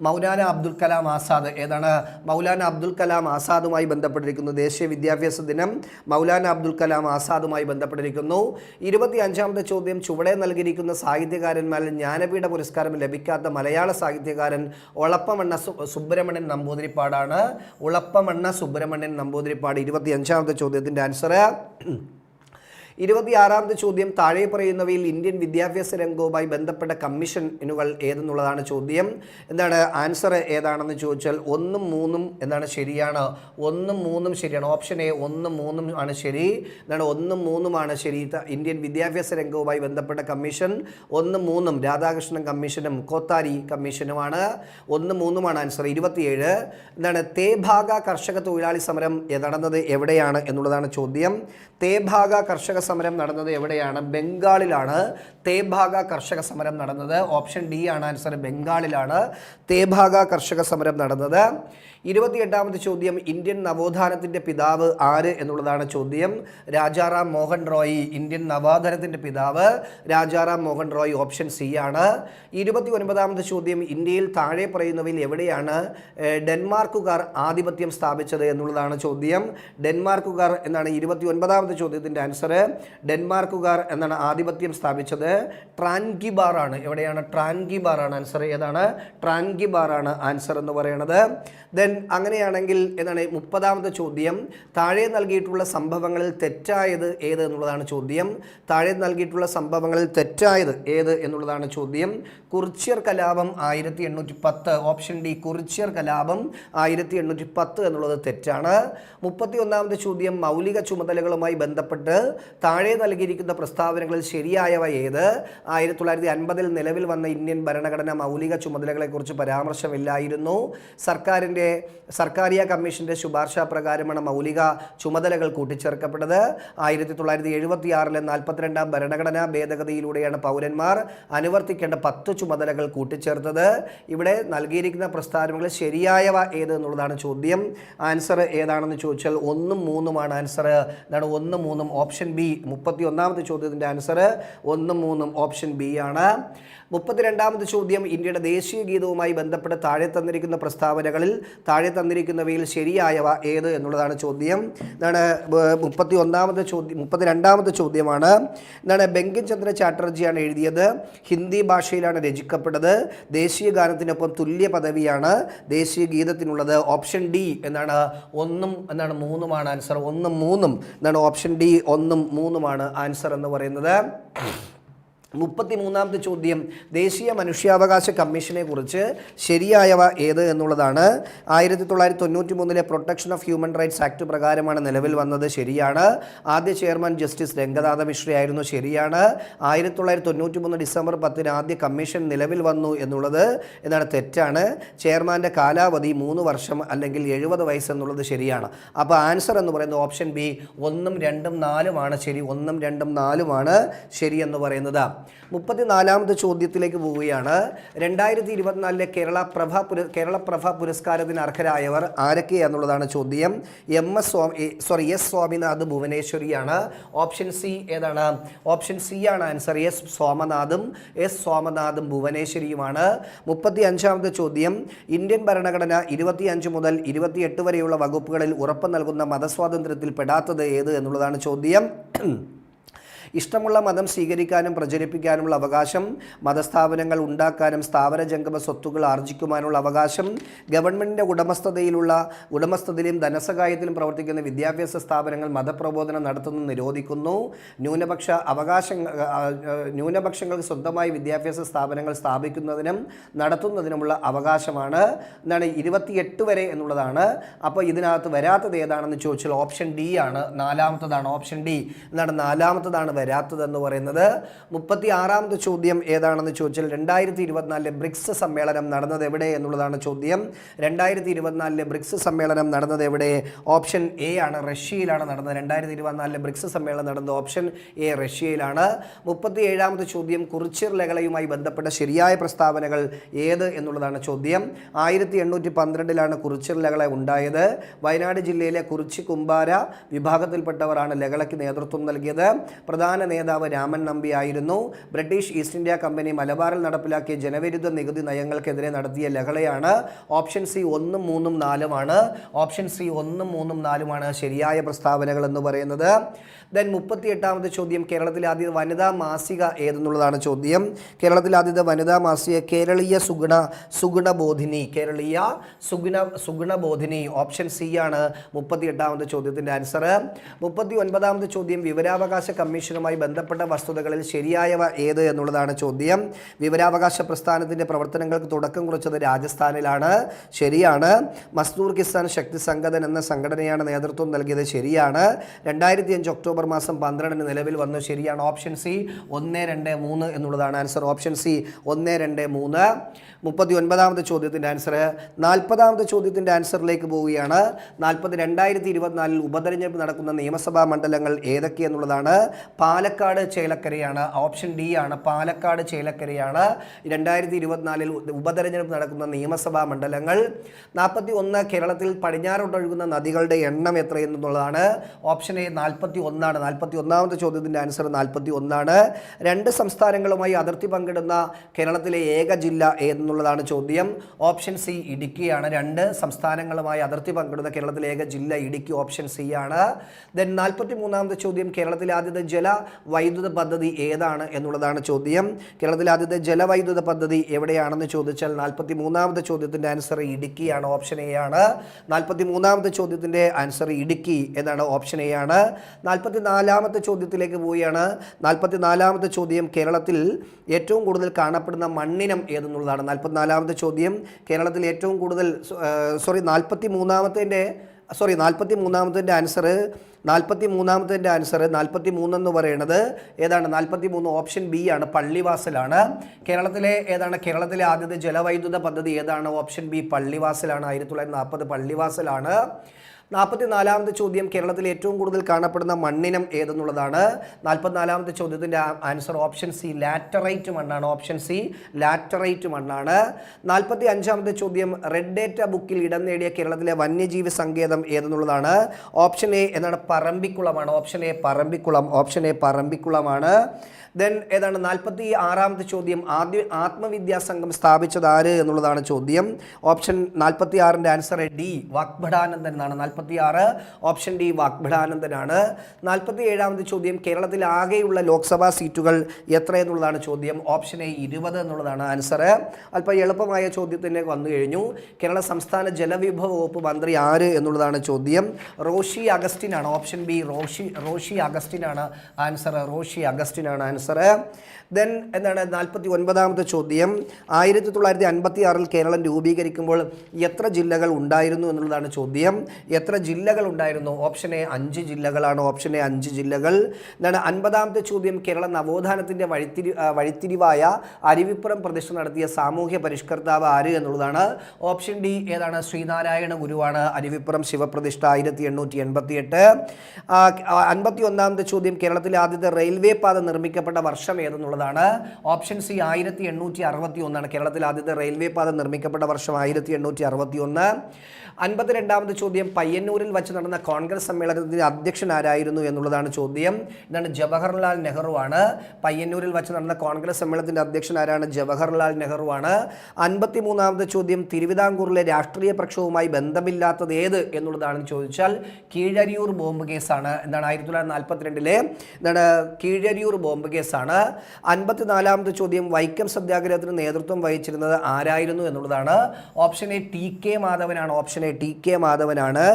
മൗലാന അബ്ദുൽ കലാം ആസാദ് ഏതാണ്? മൗലാന അബ്ദുൽ കലാം ആസാദുമായി ബന്ധപ്പെട്ടിരിക്കുന്നു. ദേശീയ വിദ്യാഭ്യാസ ദിനം മൗലാന അബ്ദുൽ കലാം ആസാദുമായി ബന്ധപ്പെട്ടിരിക്കുന്നു. ഇരുപത്തി അഞ്ചാമത്തെ ചോദ്യം ചുവടെ നൽകിയിരിക്കുന്ന സാഹിത്യകാരന്മാരിൽ ജ്ഞാനപീഠ പുരസ്കാരം ലഭിക്കാത്ത മലയാള സാഹിത്യകാരൻ ഒളപ്പമണ്ണ സുബ്രഹ്മണ്യൻ നമ്പൂതിരിപ്പാടാണ്. ഉളപ്പമണ്ണ സുബ്രഹ്മണ്യൻ നമ്പൂതിരിപ്പാട് ഇരുപത്തി അഞ്ചാമത്തെ ചോദ്യത്തിന്റെ ആൻസർ ഇരുപത്തിയാറാമത്തെ ചോദ്യം താഴെ പറയുന്നവയിൽ ഇന്ത്യൻ വിദ്യാഭ്യാസ രംഗവുമായി ബന്ധപ്പെട്ട കമ്മീഷനുകൾ ഏതെന്നുള്ളതാണ് ചോദ്യം. എന്താണ് ആൻസർ ഏതാണെന്ന് ചോദിച്ചാൽ ഒന്നും മൂന്നും എന്താണ് ശരിയാണ്. ഒന്നും മൂന്നും ശരിയാണ്. ഓപ്ഷൻ എ ഒന്നും മൂന്നും ആണ് ശരി. എന്താണ് ഒന്നും മൂന്നുമാണ് ശരി. ഇന്ത്യൻ വിദ്യാഭ്യാസ രംഗവുമായി ബന്ധപ്പെട്ട കമ്മീഷൻ ഒന്നും മൂന്നും രാധാകൃഷ്ണൻ കമ്മീഷനും കോത്താരി കമ്മീഷനുമാണ്. ഒന്നും മൂന്നുമാണ് ആൻസർ. ഇരുപത്തിയേഴ്. എന്താണ് തേഭാഗ കർഷക തൊഴിലാളി സമരം നടന്നത് എവിടെയാണ് എന്നുള്ളതാണ് ചോദ്യം. തേഭാഗ കർഷക സമരം നടന്നത് എവിടെയാണ്? ബംഗാളിലാണ്. തേഭാഗ കർഷക സമരം നടന്നത്. ഓപ്ഷൻ ഡി ആണ് ആൻസർ. ബംഗാളിലാണ് തേഭാഗ കർഷക സമരം നടന്നത്. ഇരുപത്തിയെട്ടാമത്തെ ചോദ്യം ഇന്ത്യൻ നവോത്ഥാനത്തിന്റെ പിതാവ് ആര് എന്നുള്ളതാണ് ചോദ്യം. രാജാറാം മോഹൻ റോയി ഇന്ത്യൻ നവോത്ഥാനത്തിന്റെ പിതാവ്. രാജാറാം മോഹൻ റോയ് ഓപ്ഷൻ സി ആണ്. ഇരുപത്തി ഒൻപതാമത്തെ ചോദ്യം ഇന്ത്യയിൽ താഴെ പറയുന്നവയിൽ എവിടെയാണ് ഡെൻമാർക്കുകാർ ആധിപത്യം സ്ഥാപിച്ചത് എന്നുള്ളതാണ് ചോദ്യം. ഡെൻമാർക്കുകാർ എന്നാണ് ഇരുപത്തി ഒൻപതാമത്തെ ചോദ്യത്തിന്റെ ആൻസർ ഡെൻമാർക്കുകാർ എന്നാണ് ആധിപത്യം സ്ഥാപിച്ചത്. ട്രാൻഗിബാർ ആണ്. എവിടെയാണ്? ട്രാൻഗിബാർ ആണ് ആൻസർ ഏതാണ്? ട്രാൻഗിബാർ ആണ് ആൻസർ എന്ന് പറയുന്നത് ദെൻ അങ്ങനെയാണെങ്കിൽ എന്താണ് മുപ്പതാമത്തെ ചോദ്യം. താഴെ നൽകിയിട്ടുള്ള സംഭവങ്ങളിൽ തെറ്റായത് ഏത് എന്നുള്ളതാണ് ചോദ്യം. താഴെ നൽകിയിട്ടുള്ള സംഭവങ്ങളിൽ തെറ്റായത് ഏത് എന്നുള്ളതാണ് ചോദ്യം. കുറിച്യർ കലാപം ആയിരത്തി എണ്ണൂറ്റി പത്ത് ഓപ്ഷൻ ഡി കുറിച്യർ കലാപം ആയിരത്തി എണ്ണൂറ്റി പത്ത് എന്നുള്ളത് തെറ്റാണ്. മുപ്പത്തി ഒന്നാമത്തെ ചോദ്യം മൗലിക ചുമതലകളുമായി ബന്ധപ്പെട്ട് താഴെ നൽകിയിരിക്കുന്ന പ്രസ്താവനകളിൽ ശരിയായവ ഏത്? ആയിരത്തി തൊള്ളായിരത്തി അൻപതിൽ നിലവിൽ വന്ന ഇന്ത്യൻ ഭരണഘടന മൗലിക ചുമതലകളെക്കുറിച്ച് പരാമർശമില്ലായിരുന്നു. സർക്കാരിന്റെ സർക്കാരിയ കമ്മീഷന്റെ ശുപാർശ പ്രകാരമാണ് മൗലിക ചുമതലകൾ കൂട്ടിച്ചേർക്കപ്പെട്ടത്. ആയിരത്തി തൊള്ളായിരത്തി എഴുപത്തി ആറിലെ നാൽപ്പത്തിരണ്ടാം ഭരണഘടനാ ഭേദഗതിയിലൂടെയാണ് പൗരന്മാർ അനുവർത്തിക്കേണ്ട പത്ത് ചുമതലകൾ കൂട്ടിച്ചേർത്തത്. ഇവിടെ നൽകിയിരിക്കുന്ന പ്രസ്താവനകൾ ശരിയായവ ഏത് എന്നുള്ളതാണ് ചോദ്യം. ആൻസർ ഏതാണെന്ന് ചോദിച്ചാൽ ഒന്നും മൂന്നുമാണ് ആൻസർ. എന്താണ് ഒന്നും മൂന്നും ഓപ്ഷൻ ബി. മുപ്പത്തി ഒന്നാമത്തെ ചോദ്യത്തിന്റെ ആൻസർ ഒന്നും മൂന്നും ഓപ്ഷൻ ബി ആണ്. മുപ്പത്തിരണ്ടാമത്തെ ചോദ്യം ഇന്ത്യയുടെ ദേശീയ ഗീതവുമായി ബന്ധപ്പെട്ട് താഴെ തന്നിരിക്കുന്ന പ്രസ്താവനകളിൽ താഴെ തന്നിരിക്കുന്നവയിൽ ശരിയായവ ഏത് എന്നുള്ളതാണ് ചോദ്യം. എന്താണ് മുപ്പത്തി ഒന്നാമത്തെ ചോദ്യം മുപ്പത്തിരണ്ടാമത്തെ ചോദ്യമാണ്. എന്താണ് ബങ്കിംചന്ദ്ര ചാറ്റർജിയാണ് എഴുതിയത്. ഹിന്ദി ഭാഷയിലാണ് രചിക്കപ്പെട്ടത്. ദേശീയ ഗാനത്തിനൊപ്പം തുല്യ പദവിയാണ്. ദേശീയ ഗീതത്തിനുള്ളത് ഓപ്ഷൻ ഡി എന്നാണ് ഒന്നും എന്നാണ് മൂന്നുമാണ് ആൻസർ. ഒന്നും മൂന്നും എന്നാണ് ഓപ്ഷൻ ഡി. ഒന്നും മൂന്നുമാണ് ആൻസർ എന്ന് പറയുന്നത്. മുപ്പത്തി മൂന്നാമത്തെ ചോദ്യം ദേശീയ മനുഷ്യാവകാശ കമ്മീഷനെ കുറിച്ച് ശരിയായവ ഏത് എന്നുള്ളതാണ്. ആയിരത്തി തൊള്ളായിരത്തി തൊണ്ണൂറ്റി മൂന്നിലെ protection of human rights act പ്രകാരമാണ് നിലവിൽ വന്നത്. ശരിയാണ്. ആദ്യ ചെയർമാൻ ജസ്റ്റിസ് രംഗനാഥ മിശ്രയായിരുന്നു ശരിയാണ്. ആയിരത്തി തൊള്ളായിരത്തി തൊണ്ണൂറ്റി മൂന്ന് ഡിസംബർ പത്തിന് ആദ്യ കമ്മീഷൻ നിലവിൽ വന്നു എന്നുള്ളത് എന്താണ് തെറ്റാണ്. ചെയർമാന്റെ കാലാവധി മൂന്ന് വർഷം അല്ലെങ്കിൽ എഴുപത് വയസ്സ് എന്നുള്ളത് ശരിയാണ്. അപ്പോൾ ആൻസർ എന്ന് പറയുന്നത് ഓപ്ഷൻ ബി ഒന്നും രണ്ടും നാലുമാണ് ശരി ഒന്നും രണ്ടും നാലുമാണ് ശരി എന്ന് പറയുന്നത്. മുപ്പത്തിനാലാമത്തെ ചോദ്യത്തിലേക്ക് പോവുകയാണ്. രണ്ടായിരത്തി ഇരുപത്തിനാലിലെ കേരള പ്രഭ പുര കേരള പ്രഭ പുരസ്കാരത്തിന് അർഹരായവർ ആരൊക്കെയാന്നുള്ളതാണ് ചോദ്യം. M S Swami sorry S Swaminath ഭുവനേശ്വരിയാണ്. Option C ഏതാണ്? ഓപ്ഷൻ സി ആണ് ആൻസർ. എസ് സോമനാഥും എസ് സോമനാഥും ഭുവനേശ്വരിയുമാണ്. മുപ്പത്തി അഞ്ചാമത്തെ ചോദ്യം. ഇന്ത്യൻ ഭരണഘടന ഇരുപത്തിയഞ്ച് മുതൽ ഇരുപത്തിയെട്ട് വരെയുള്ള വകുപ്പുകളിൽ ഉറപ്പ് നൽകുന്ന മതസ്വാതന്ത്ര്യത്തിൽ പെടാത്തത് ഏത് എന്നുള്ളതാണ് ചോദ്യം. ഇഷ്ടമുള്ള മതം സ്വീകരിക്കാനും പ്രചരിപ്പിക്കാനുമുള്ള അവകാശം മതസ്ഥാപനങ്ങൾ ഉണ്ടാക്കാനും സ്ഥാപന ജംഗമ സ്വത്തുക്കൾ ആർജിക്കുവാനുള്ള അവകാശം ഗവൺമെന്റിന്റെ ഉടമസ്ഥതയിലുള്ള ഉടമസ്ഥതയിലും ധനസഹായത്തിലും പ്രവർത്തിക്കുന്ന വിദ്യാഭ്യാസ സ്ഥാപനങ്ങൾ മതപ്രബോധനം നടത്തുന്നത് നിരോധിക്കുന്നു. ന്യൂനപക്ഷ അവകാശങ്ങൾ ന്യൂനപക്ഷങ്ങൾക്ക് സ്വന്തമായി വിദ്യാഭ്യാസ സ്ഥാപനങ്ങൾ സ്ഥാപിക്കുന്നതിനും നടത്തുന്നതിനുമുള്ള അവകാശമാണ്. എന്നാണ് ഇരുപത്തിയെട്ട് വരെ എന്നുള്ളതാണ്. അപ്പോൾ ഇതിനകത്ത് വരാത്തത് ഏതാണെന്ന് ചോദിച്ചാൽ ഓപ്ഷൻ ഡി ആണ്. നാലാമത്തതാണ് ഓപ്ഷൻ ഡി. എന്താണ് നാലാമത്തതാണ് വരാത്തതെന്ന് പറയുന്നത് മുപ്പത്തി ആറാമത്തെ ചോദ്യം ഏതാണെന്ന് ചോദിച്ചാൽ രണ്ടായിരത്തി ഇരുപത്തിനാലിലെ ബ്രിക്സ് സമ്മേളനം നടന്നത് എവിടെ എന്നുള്ളതാണ് ചോദ്യം. രണ്ടായിരത്തി ഇരുപത്തിനാലിലെ ബ്രിക്സ് സമ്മേളനം നടന്നത് എവിടെ? ഓപ്ഷൻ എ ആണ് റഷ്യയിലാണ് നടന്നത്. രണ്ടായിരത്തി ഇരുപത്തിനാലിലെ ബ്രിക്സ് സമ്മേളനം നടന്നത് ഓപ്ഷൻ എ റഷ്യയിലാണ്. മുപ്പത്തി ഏഴാമത്തെ ചോദ്യം കുറിച്ചിർ ലഹളയുമായി ബന്ധപ്പെട്ട ശരിയായ പ്രസ്താവനകൾ ഏത് എന്നുള്ളതാണ് ചോദ്യം. ആയിരത്തി എണ്ണൂറ്റി പന്ത്രണ്ടിലാണ് കുറിച്ചിർ ലഹള ഉണ്ടായത്. വയനാട് ജില്ലയിലെ കുറിച്ചി കുമ്പാര വിഭാഗത്തിൽപ്പെട്ടവരാണ് ലഹളയ്ക്ക് നേതൃത്വം നൽകിയത്. പ്രധാന പ്രധാന നേതാവ് രാമൻ നമ്പി ആയിരുന്നു. ബ്രിട്ടീഷ് ഈസ്റ്റ് ഇന്ത്യ കമ്പനി മലബാറിൽ നടപ്പിലാക്കിയ ജനവിരുദ്ധ നികുതി നയങ്ങൾക്കെതിരെ നടത്തിയ ലഹളയാണ്. ഓപ്ഷൻ സി ഒന്നും മൂന്നും നാലുമാണ് ഓപ്ഷൻ സി ഒന്നും മൂന്നും നാലുമാണ് ശരിയായ പ്രസ്താവനകൾ എന്ന് പറയുന്നത്. ദെൻ മുപ്പത്തി എട്ടാമത്തെ ചോദ്യം കേരളത്തിലെ ആദ്യ വനിതാ മാസിക ഏതെന്നുള്ളതാണ് ചോദ്യം. കേരളത്തിലെ ആദ്യത്തെ വനിതാ മാസിക കേരളീയ സുഗുണ സുഗുണബോധിനി കേരളീയ സുഗുണ സുഗുണബോധിനി ഓപ്ഷൻ സി ആണ് മുപ്പത്തി എട്ടാമത്തെ ചോദ്യത്തിന്റെ ആൻസർ. മുപ്പത്തി ഒൻപതാമത്തെ ചോദ്യം വിവരാവകാശ കമ്മീഷനുമായി ബന്ധപ്പെട്ട വസ്തുതകളിൽ ശരിയായവ ഏത് എന്നുള്ളതാണ് ചോദ്യം. വിവരാവകാശ പ്രസ്ഥാനത്തിന്റെ പ്രവർത്തനങ്ങൾക്ക് തുടക്കം കുറിച്ചത് രാജസ്ഥാനിലാണ്. ശരിയാണ്. മസ്ദൂർ കിസാൻ ശക്തി സംഘടൻ എന്ന സംഘടനയാണ് നേതൃത്വം നൽകിയത്. ശരിയാണ്. രണ്ടായിരത്തി അഞ്ച് ഒക്ടോബർ മാസം പന്ത്രണ്ടിന് നിലവിൽ വന്നു. ശരിയാണ് ഓപ്ഷൻ സി ഒന്ന് രണ്ട് മൂന്ന് എന്നുള്ളതാണ് ആൻസർ. ഓപ്ഷൻ സി ഒന്ന് രണ്ട് മൂന്ന്. മുപ്പത്തി ഒൻപതാമത്തെ ചോദ്യത്തിന്റെ ആൻസർ. നാൽപ്പതാമത്തെ ചോദ്യത്തിന്റെ ആൻസറിലേക്ക് പോവുകയാണ്. നാൽപ്പത് രണ്ടായിരത്തി ഇരുപത്തിനാലിൽ ഉപതെരഞ്ഞെടുപ്പ് നടക്കുന്ന നിയമസഭാ മണ്ഡലങ്ങൾ ഏതൊക്കെയെന്നുള്ളതാണ് പാലക്കാട് ചേലക്കരയാണ്. ഓപ്ഷൻ ഡി ആണ് പാലക്കാട് ചേലക്കരയാണ്. രണ്ടായിരത്തി ഇരുപത്തിനാലിൽ ഉപതെരഞ്ഞെടുപ്പ് നടക്കുന്ന നിയമസഭാ മണ്ഡലങ്ങൾ. നാൽപ്പത്തി ഒന്ന് കേരളത്തിൽ പടിഞ്ഞാറോട്ടൊഴുകുന്ന നദികളുടെ എണ്ണം എത്രയെന്നുള്ളതാണ്. ഓപ്ഷൻ എ നാൽപ്പത്തി ഒന്നാണ് നാൽപ്പത്തി ഒന്നാമത്തെ ചോദ്യത്തിന്റെ ആൻസർ നാൽപ്പത്തി ഒന്നാണ് രണ്ട് സംസ്ഥാനങ്ങളുമായി അതിർത്തി പങ്കിടുന്ന കേരളത്തിലെ ഏക ജില്ല ഏതെന്നുള്ളതാണ് ചോദ്യം. ഓപ്ഷൻ സി ഇടുക്കിയാണ്. രണ്ട് സംസ്ഥാനങ്ങളുമായി അതിർത്തി പങ്കിടുന്ന കേരളത്തിലെ ഏക ജില്ല ഇടുക്കി ഓപ്ഷൻ സി ആണ്. ദെൻ നാൽപ്പത്തി മൂന്നാമത്തെ ചോദ്യം കേരളത്തിലെ ആദ്യത്തെ ജല വൈദ്യുത പദ്ധതി ഏതാണ് എന്നുള്ളതാണ് ചോദ്യം. കേരളത്തിലെ ആദ്യത്തെ ജലവൈദ്യുത പദ്ധതി എവിടെയാണെന്ന് ചോദിച്ചാൽ നാൽപ്പത്തി മൂന്നാമത്തെ ചോദ്യത്തിന്റെ ആൻസർ ഇടുക്കിയാണ് ഓപ്ഷൻ എ ആണ്. നാൽപ്പത്തി മൂന്നാമത്തെ ചോദ്യത്തിന്റെ ആൻസർ ഇടുക്കി എന്നാണ് ഓപ്ഷൻ എ ആണ്. നാൽപ്പത്തി നാലാമത്തെ ചോദ്യത്തിലേക്ക് പോവുകയാണ്. നാൽപ്പത്തി നാലാമത്തെ ചോദ്യം കേരളത്തിൽ ഏറ്റവും കൂടുതൽ കാണപ്പെടുന്ന മണ്ണിനം ഏതെന്നുള്ളതാണ്. നാൽപ്പത്തിനാലാമത്തെ ചോദ്യം കേരളത്തിൽ ഏറ്റവും കൂടുതൽ സോറി നാൽപ്പത്തി മൂന്നാമത്തേന്റെ സോറി നാൽപ്പത്തി മൂന്നാമത്തിന്റെ ആൻസർ നാൽപ്പത്തി മൂന്നാമത്തിന്റെ ആൻസർ നാൽപ്പത്തി മൂന്നെന്ന് പറയുന്നത് ഏതാണ്? നാൽപ്പത്തി മൂന്ന് ഓപ്ഷൻ ബി ആണ് പള്ളിവാസലാണ്. കേരളത്തിലെ ഏതാണ്? കേരളത്തിലെ ആദ്യത്തെ ജലവൈദ്യുത പദ്ധതി ഏതാണ്? ഓപ്ഷൻ ബി പള്ളിവാസലാണ് ആയിരത്തി തൊള്ളായിരത്തി നാൽപ്പത് പള്ളിവാസലാണ്. നാൽപ്പത്തി നാലാമത്തെ ചോദ്യം കേരളത്തിൽ ഏറ്റവും കൂടുതൽ കാണപ്പെടുന്ന മണ്ണിനം ഏതെന്നുള്ളതാണ്. നാൽപ്പത്തിനാലാമത്തെ ചോദ്യത്തിന്റെ ആൻസർ ഓപ്ഷൻ സി ലാറ്ററൈറ്റ് മണ്ണാണ്. ഓപ്ഷൻ സി ലാറ്ററൈറ്റ് മണ്ണാണ്. നാൽപ്പത്തി അഞ്ചാമത്തെ ചോദ്യം റെഡ് ഡേറ്റ ബുക്കിൽ ഇടം നേടിയ കേരളത്തിലെ വന്യജീവി സങ്കേതം ഏതെന്നുള്ളതാണ്. ഓപ്ഷൻ എ എന്നാണ് പറമ്പിക്കുളമാണ്. Option A Parambikulam. Option A പറമ്പിക്കുളമാണ്. Then ഏതാണ് നാൽപ്പത്തി ആറാമത്തെ ചോദ്യം ആദ്യ ആത്മവിദ്യാ സംഘം സ്ഥാപിച്ചത് ആര് എന്നുള്ളതാണ് ചോദ്യം. ഓപ്ഷൻ നാൽപ്പത്തി ആറിന്റെ ആൻസർ ഡി വാഗ്ഭടാനന്ദൻ എന്നാണ്. നാൽപ്പത്തി ആറ് ഓപ്ഷൻ ഡി വാഗ്ഭടാനന്ദനാണ്. നാൽപ്പത്തി ഏഴാമത് ചോദ്യം കേരളത്തിൽ ആകെയുള്ള ലോക്സഭാ സീറ്റുകൾ എത്ര എന്നുള്ളതാണ് ചോദ്യം. ഓപ്ഷൻ എ ഇരുപത് എന്നുള്ളതാണ് ആൻസർ അല്പം എളുപ്പമായ ചോദ്യത്തിന് വന്നു കഴിഞ്ഞു. കേരള സംസ്ഥാന ജലവിഭവ വകുപ്പ് മന്ത്രി ആര് എന്നുള്ളതാണ് ചോദ്യം. റോഷി അഗസ്റ്റിനാണ് ഓപ്ഷൻ ബി. റോഷി റോഷി അഗസ്റ്റിനാണ് ആൻസർ റോഷി അഗസ്റ്റിനാണ് ആൻസർ ദെൻ എന്താണ് നാൽപ്പത്തി ഒൻപതാമത്തെ ചോദ്യം. ആയിരത്തി തൊള്ളായിരത്തി അൻപത്തി ആറിൽ കേരളം രൂപീകരിക്കുമ്പോൾ എത്ര ജില്ലകൾ ഉണ്ടായിരുന്നു എന്നുള്ളതാണ് ചോദ്യം. എത്ര ജില്ലകൾ ഉണ്ടായിരുന്നു? ഓപ്ഷൻ എ അഞ്ച് ജില്ലകളാണ്. ഓപ്ഷൻ എ അഞ്ച് ജില്ലകൾ. എന്താണ് അൻപതാമത്തെ ചോദ്യം? കേരള നവോത്ഥാനത്തിന്റെ വഴിത്തിരി വഴിത്തിരിവായ അരുവിപ്പുറം പ്രതിഷ്ഠ നടത്തിയ സാമൂഹ്യ പരിഷ്കർത്താവ് ആര് എന്നുള്ളതാണ്. ഓപ്ഷൻ ഡി ഏതാണ്? ശ്രീനാരായണ ഗുരുവാണ് അരുവിപ്പുറം ശിവപ്രതിഷ്ഠ ആയിരത്തി എണ്ണൂറ്റി എൺപത്തി എട്ട് അൻപത്തി ഒന്നാമത്തെ ചോദ്യം കേരളത്തിലെ ആദ്യത്തെ റെയിൽവേ പാത നിർമ്മിക്കപ്പെട്ട വർഷം ഏതെന്നുള്ളതാണ്. ഓപ്ഷൻ സി ആയിരത്തി എണ്ണൂറ്റി അറുപത്തി ഒന്നാണ് കേരളത്തിൽ ആദ്യത്തെ റെയിൽവേ പാത നിർമ്മിക്കപ്പെട്ട വർഷം ആയിരത്തി എണ്ണൂറ്റി അറുപത്തി ഒന്ന് അൻപത്തിരണ്ടാമത്തെ ചോദ്യം പയ്യന്നൂരിൽ വച്ച് നടന്ന കോൺഗ്രസ് സമ്മേളനത്തിന്റെ അധ്യക്ഷൻ ആരായിരുന്നു എന്നുള്ളതാണ് ചോദ്യം. ഇതാണ് ജവഹർലാൽ നെഹ്റു ആണ് പയ്യന്നൂരിൽ വച്ച് നടന്ന കോൺഗ്രസ് സമ്മേളനത്തിന്റെ അധ്യക്ഷൻ ആരാണ്? ജവഹർലാൽ നെഹ്റു ആണ് അൻപത്തി മൂന്നാമത്തെ ചോദ്യം തിരുവിതാംകൂറിലെ രാഷ്ട്രീയ പ്രക്ഷോഭവുമായി ബന്ധമില്ലാത്തത് ഏത് എന്നുള്ളതാണെന്ന് ചോദിച്ചാൽ കീഴരിയൂർ ബോംബ് കേസാണ്. എന്താണ് ആയിരത്തി തൊള്ളായിരത്തി നാൽപ്പത്തിരണ്ടിലെ? എന്താണ് കീഴരിയൂർ ബോംബ് കേസാണ്. അൻപത്തിനാലാമത് ചോദ്യം വൈക്കം സത്യാഗ്രഹത്തിന് നേതൃത്വം വഹിച്ചിരുന്നത് ആരായിരുന്നു എന്നുള്ളതാണ്. ഓപ്ഷൻ എ ടി കെ മാധവനാണ്. ഓപ്ഷൻ എ ടി കെ മാധവനാണ്.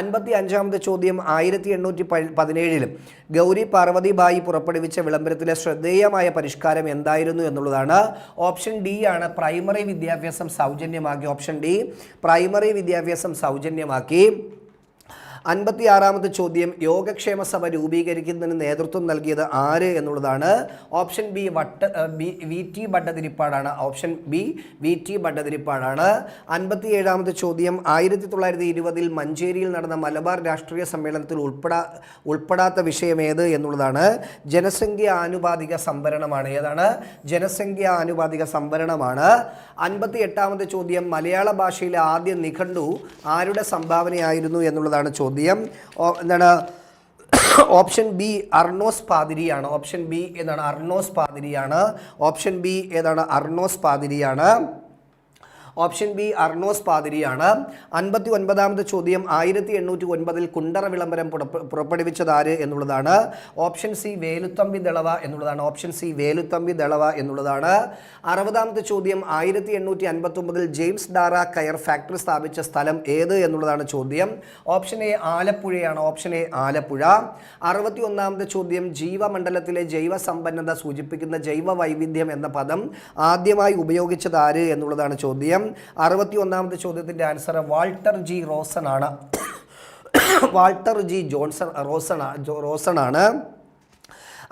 അൻപത്തി അഞ്ചാമത്തെ ചോദ്യം ആയിരത്തി എണ്ണൂറ്റി പതിനേഴിലും ഗൗരി പാർവതിബായി പുറപ്പെടുവിച്ച വിളംബരത്തിലെ ശ്രദ്ധേയമായ പരിഷ്കാരം എന്തായിരുന്നു എന്നുള്ളതാണ്. ഓപ്ഷൻ ഡി ആണ് പ്രൈമറി വിദ്യാഭ്യാസം സൗജന്യമാക്കി. ഓപ്ഷൻ ഡി പ്രൈമറി വിദ്യാഭ്യാസം സൗജന്യമാക്കി. അൻപത്തി ആറാമത്തെ ചോദ്യം യോഗക്ഷേമ സഭ രൂപീകരിക്കുന്നതിന് നേതൃത്വം നൽകിയത് ആര് എന്നുള്ളതാണ്. ഓപ്ഷൻ ബി വട്ട ബി വി ടി ഭട്ടതിരിപ്പാടാണ്. ഓപ്ഷൻ ബി വി ടി ഭട്ടതിരിപ്പാടാണ്. അൻപത്തി ഏഴാമത്തെ ചോദ്യം ആയിരത്തി തൊള്ളായിരത്തി ഇരുപതിൽ മഞ്ചേരിയിൽ നടന്ന മലബാർ രാഷ്ട്രീയ സമ്മേളനത്തിൽ ഉൾപ്പെടാ ഉൾപ്പെടാത്ത വിഷയമേത് എന്നുള്ളതാണ്. ജനസംഖ്യ ആനുപാതിക സംവരണമാണ്. ഏതാണ്? ജനസംഖ്യ ആനുപാതിക സംവരണമാണ്. അൻപത്തി എട്ടാമത്തെ ചോദ്യം മലയാള ഭാഷയിലെ ആദ്യ നിഘണ്ടു ആരുടെ സംഭാവനയായിരുന്നു എന്നുള്ളതാണ് ചോദ്യം. ഓ- എന്താണ്? ഓപ്ഷൻ ബി അർണോസ് പാതിരിയാണ്. ഓപ്ഷൻ ബി ഏതാണ്? അർണോസ് പാതിരിയാണ്. ഓപ്ഷൻ ബി ഏതാണ്? അർണോസ് പാതിരിയാണ്. ഓപ്ഷൻ ബി അർണോസ് പാതിരിയാണ്. അൻപത്തി ഒൻപതാമത് ചോദ്യം ആയിരത്തി എണ്ണൂറ്റി ഒൻപതിൽ കുണ്ടറ വിളംബരം പുറപ്പെ- പുറപ്പെടുവിച്ചത് ആര് എന്നുള്ളതാണ്. ഓപ്ഷൻ സി വേലുത്തമ്പി ദളവ എന്നുള്ളതാണ്. ഓപ്ഷൻ സി വേലുത്തമ്പി ദളവ എന്നുള്ളതാണ്. അറുപതാമത്തെ ചോദ്യം ആയിരത്തി എണ്ണൂറ്റി അൻപത്തി ഒമ്പതിൽ ജെയിംസ് ഡാറ കയർ ഫാക്ടറി സ്ഥാപിച്ച സ്ഥലം ഏത് എന്നുള്ളതാണ് ചോദ്യം. Option A ആലപ്പുഴയാണ്. Option A Alappuzha. അറുപത്തി ഒന്നാമത്തെ ചോദ്യം ജീവമണ്ഡലത്തിലെ ജൈവ സമ്പന്നത സൂചിപ്പിക്കുന്ന ജൈവ വൈവിധ്യം എന്ന പദം ആദ്യമായി ഉപയോഗിച്ചത് ആര് എന്നുള്ളതാണ് ചോദ്യം. അറുപത്തി ഒന്നാമത്തെ ചോദ്യത്തിന്റെ ആൻസർ വാൾട്ടർ ജി റോസൺ ആണ്. Walter G Johnson Rosen Rosen ആണ്.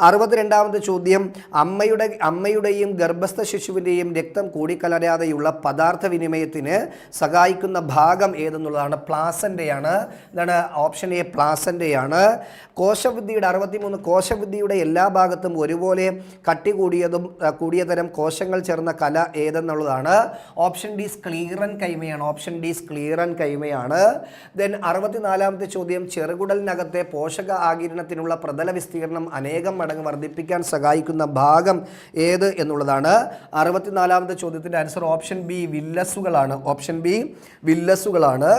അറുപത്തിരണ്ടാമത്തെ ചോദ്യം അമ്മയുടെ അമ്മയുടെയും ഗർഭസ്ഥ ശിശുവിന്റെയും രക്തം കൂടിക്കലരാതെയുള്ള പദാർത്ഥ വിനിമയത്തിന് സഹായിക്കുന്ന ഭാഗം ഏതെന്നുള്ളതാണ് പ്ലാസന്റെയാണ്. എന്താണ് ഓപ്ഷൻ എ പ്ലാസന്റെയാണ്. കോശവിദ്യയുടെ അറുപത്തിമൂന്ന് കോശവിദ്യയുടെ എല്ലാ ഭാഗത്തും ഒരുപോലെ കട്ടി കൂടിയതും കൂടിയതരം കൂടിയ തരം കോശങ്ങൾ ചേർന്ന കല ഏതെന്നുള്ളതാണ്. ഓപ്ഷൻ ഡി സ്ക്ലീറൻ കൈമയാണ്. ഓപ്ഷൻ ഡി സ്ക്ലീറൻ കൈമയാണ്. ദെൻ അറുപത്തിനാലാമത്തെ ചോദ്യം ചെറുകുടലിനകത്തെ പോഷക ആകിരണത്തിനുള്ള പ്രതല വിസ്തീർണം അനേകം മടങ്ങ് വർദ്ധിപ്പിക്കാൻ സഹായിക്കുന്ന ഭാഗം ഏത് എന്നുള്ളതാണ്. അറുപത്തിനാലാമത്തെ ചോദ്യത്തിന്റെ ആൻസർ ഓപ്ഷൻ ബി വില്ലസുകളാണ്. ഓപ്ഷൻ ബി വില്ലസുകളാണ്.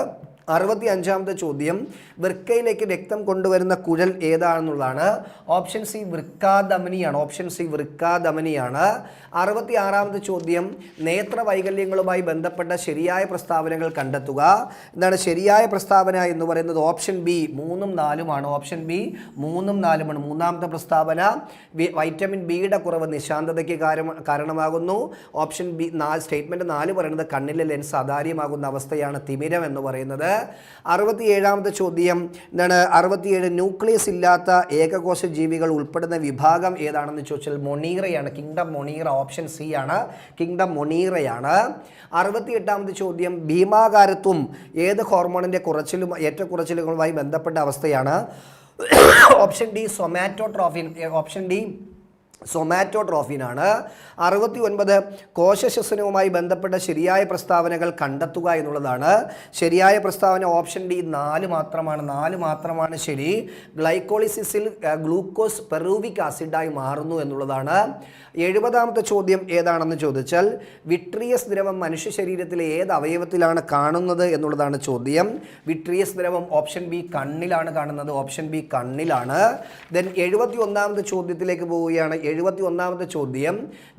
അറുപത്തി അഞ്ചാമത്തെ ചോദ്യം വൃക്കയിലേക്ക് രക്തം കൊണ്ടുവരുന്ന കുഴൽ ഏതാണെന്നുള്ളതാണ്. ഓപ്ഷൻ സി വൃക്കാധമനിയാണ് ഓപ്ഷൻ സി വൃക്കാധമനിയാണ് അറുപത്തി ആറാമത്തെ ചോദ്യം നേത്ര വൈകല്യങ്ങളുമായി ബന്ധപ്പെട്ട ശരിയായ പ്രസ്താവനകൾ കണ്ടെത്തുക. എന്താണ് ശരിയായ പ്രസ്താവന എന്ന് പറയുന്നത് ഓപ്ഷൻ ബി മൂന്നും നാലുമാണ്. ഓപ്ഷൻ ബി മൂന്നും നാലുമാണ്. മൂന്നാമത്തെ പ്രസ്താവന വൈറ്റമിൻ ബിയുടെ കുറവ് നിശാന്തതയ്ക്ക് കാരം- കാരണമാകുന്നു. ഓപ്ഷൻ ബി നാല് സ്റ്റേറ്റ്മെന്റ് നാല് പറയുന്നത് കണ്ണിലെ ലെൻസ് അതാര്യമാകുന്ന അവസ്ഥയാണ് തിമിരം എന്ന് പറയുന്നത്. അറുപത്തി ഏഴാമത്തെ ചോദ്യം. എന്താണ് അറുപത്തിയേഴ് ന്യൂക്ലിയസ് ഇല്ലാത്ത ഏകകോശ ജീവികൾ ഉൾപ്പെടുന്ന വിഭാഗം ഏതാണെന്ന് ചോദിച്ചാൽ മൊണീറയാണ്. കിങ്ഡം മൊണീറ ഓപ്ഷൻ സി ആണ്. കിങ്ഡം മൊണീറയാണ്. അറുപത്തി എട്ടാമത്തെ ചോദ്യം ഭീമാകാരത്വം ഏത് ഹോർമോണിന്റെ കുറച്ചിലും ഏറ്റക്കുറച്ചിലുകളുമായി ബന്ധപ്പെട്ട അവസ്ഥയാണ്. Option D somatotrophin. Option D സൊമാറ്റോട്രോഫിനാണ് അറുപത്തി ഒൻപത് കോശശ്വസനവുമായി ബന്ധപ്പെട്ട ശരിയായ പ്രസ്താവനകൾ കണ്ടെത്തുക എന്നുള്ളതാണ്. ശരിയായ പ്രസ്താവന ഓപ്ഷൻ ഡി നാല് മാത്രമാണ്. നാല് മാത്രമാണ് ശരി. ഗ്ലൈക്കോളിസിസിൽ ഗ്ലൂക്കോസ് പെറൂവിക് ആസിഡായി മാറുന്നു എന്നുള്ളതാണ്. എഴുപതാമത്തെ ചോദ്യം ഏതാണെന്ന് ചോദിച്ചാൽ വിട്രിയസ് ദ്രവം മനുഷ്യ ശരീരത്തിലെ ഏത് അവയവത്തിലാണ് കാണുന്നത് എന്നുള്ളതാണ് ചോദ്യം. വിട്രിയസ് ദ്രവം ഓപ്ഷൻ ബി കണ്ണിലാണ് കാണുന്നത്. Option B കണ്ണിലാണ്. ദെൻ എഴുപത്തി ഒന്നാമത്തെ ചോദ്യത്തിലേക്ക് പോവുകയാണ്. എഴുപത്തി ഒന്നാമത്തെ ചോദ്യം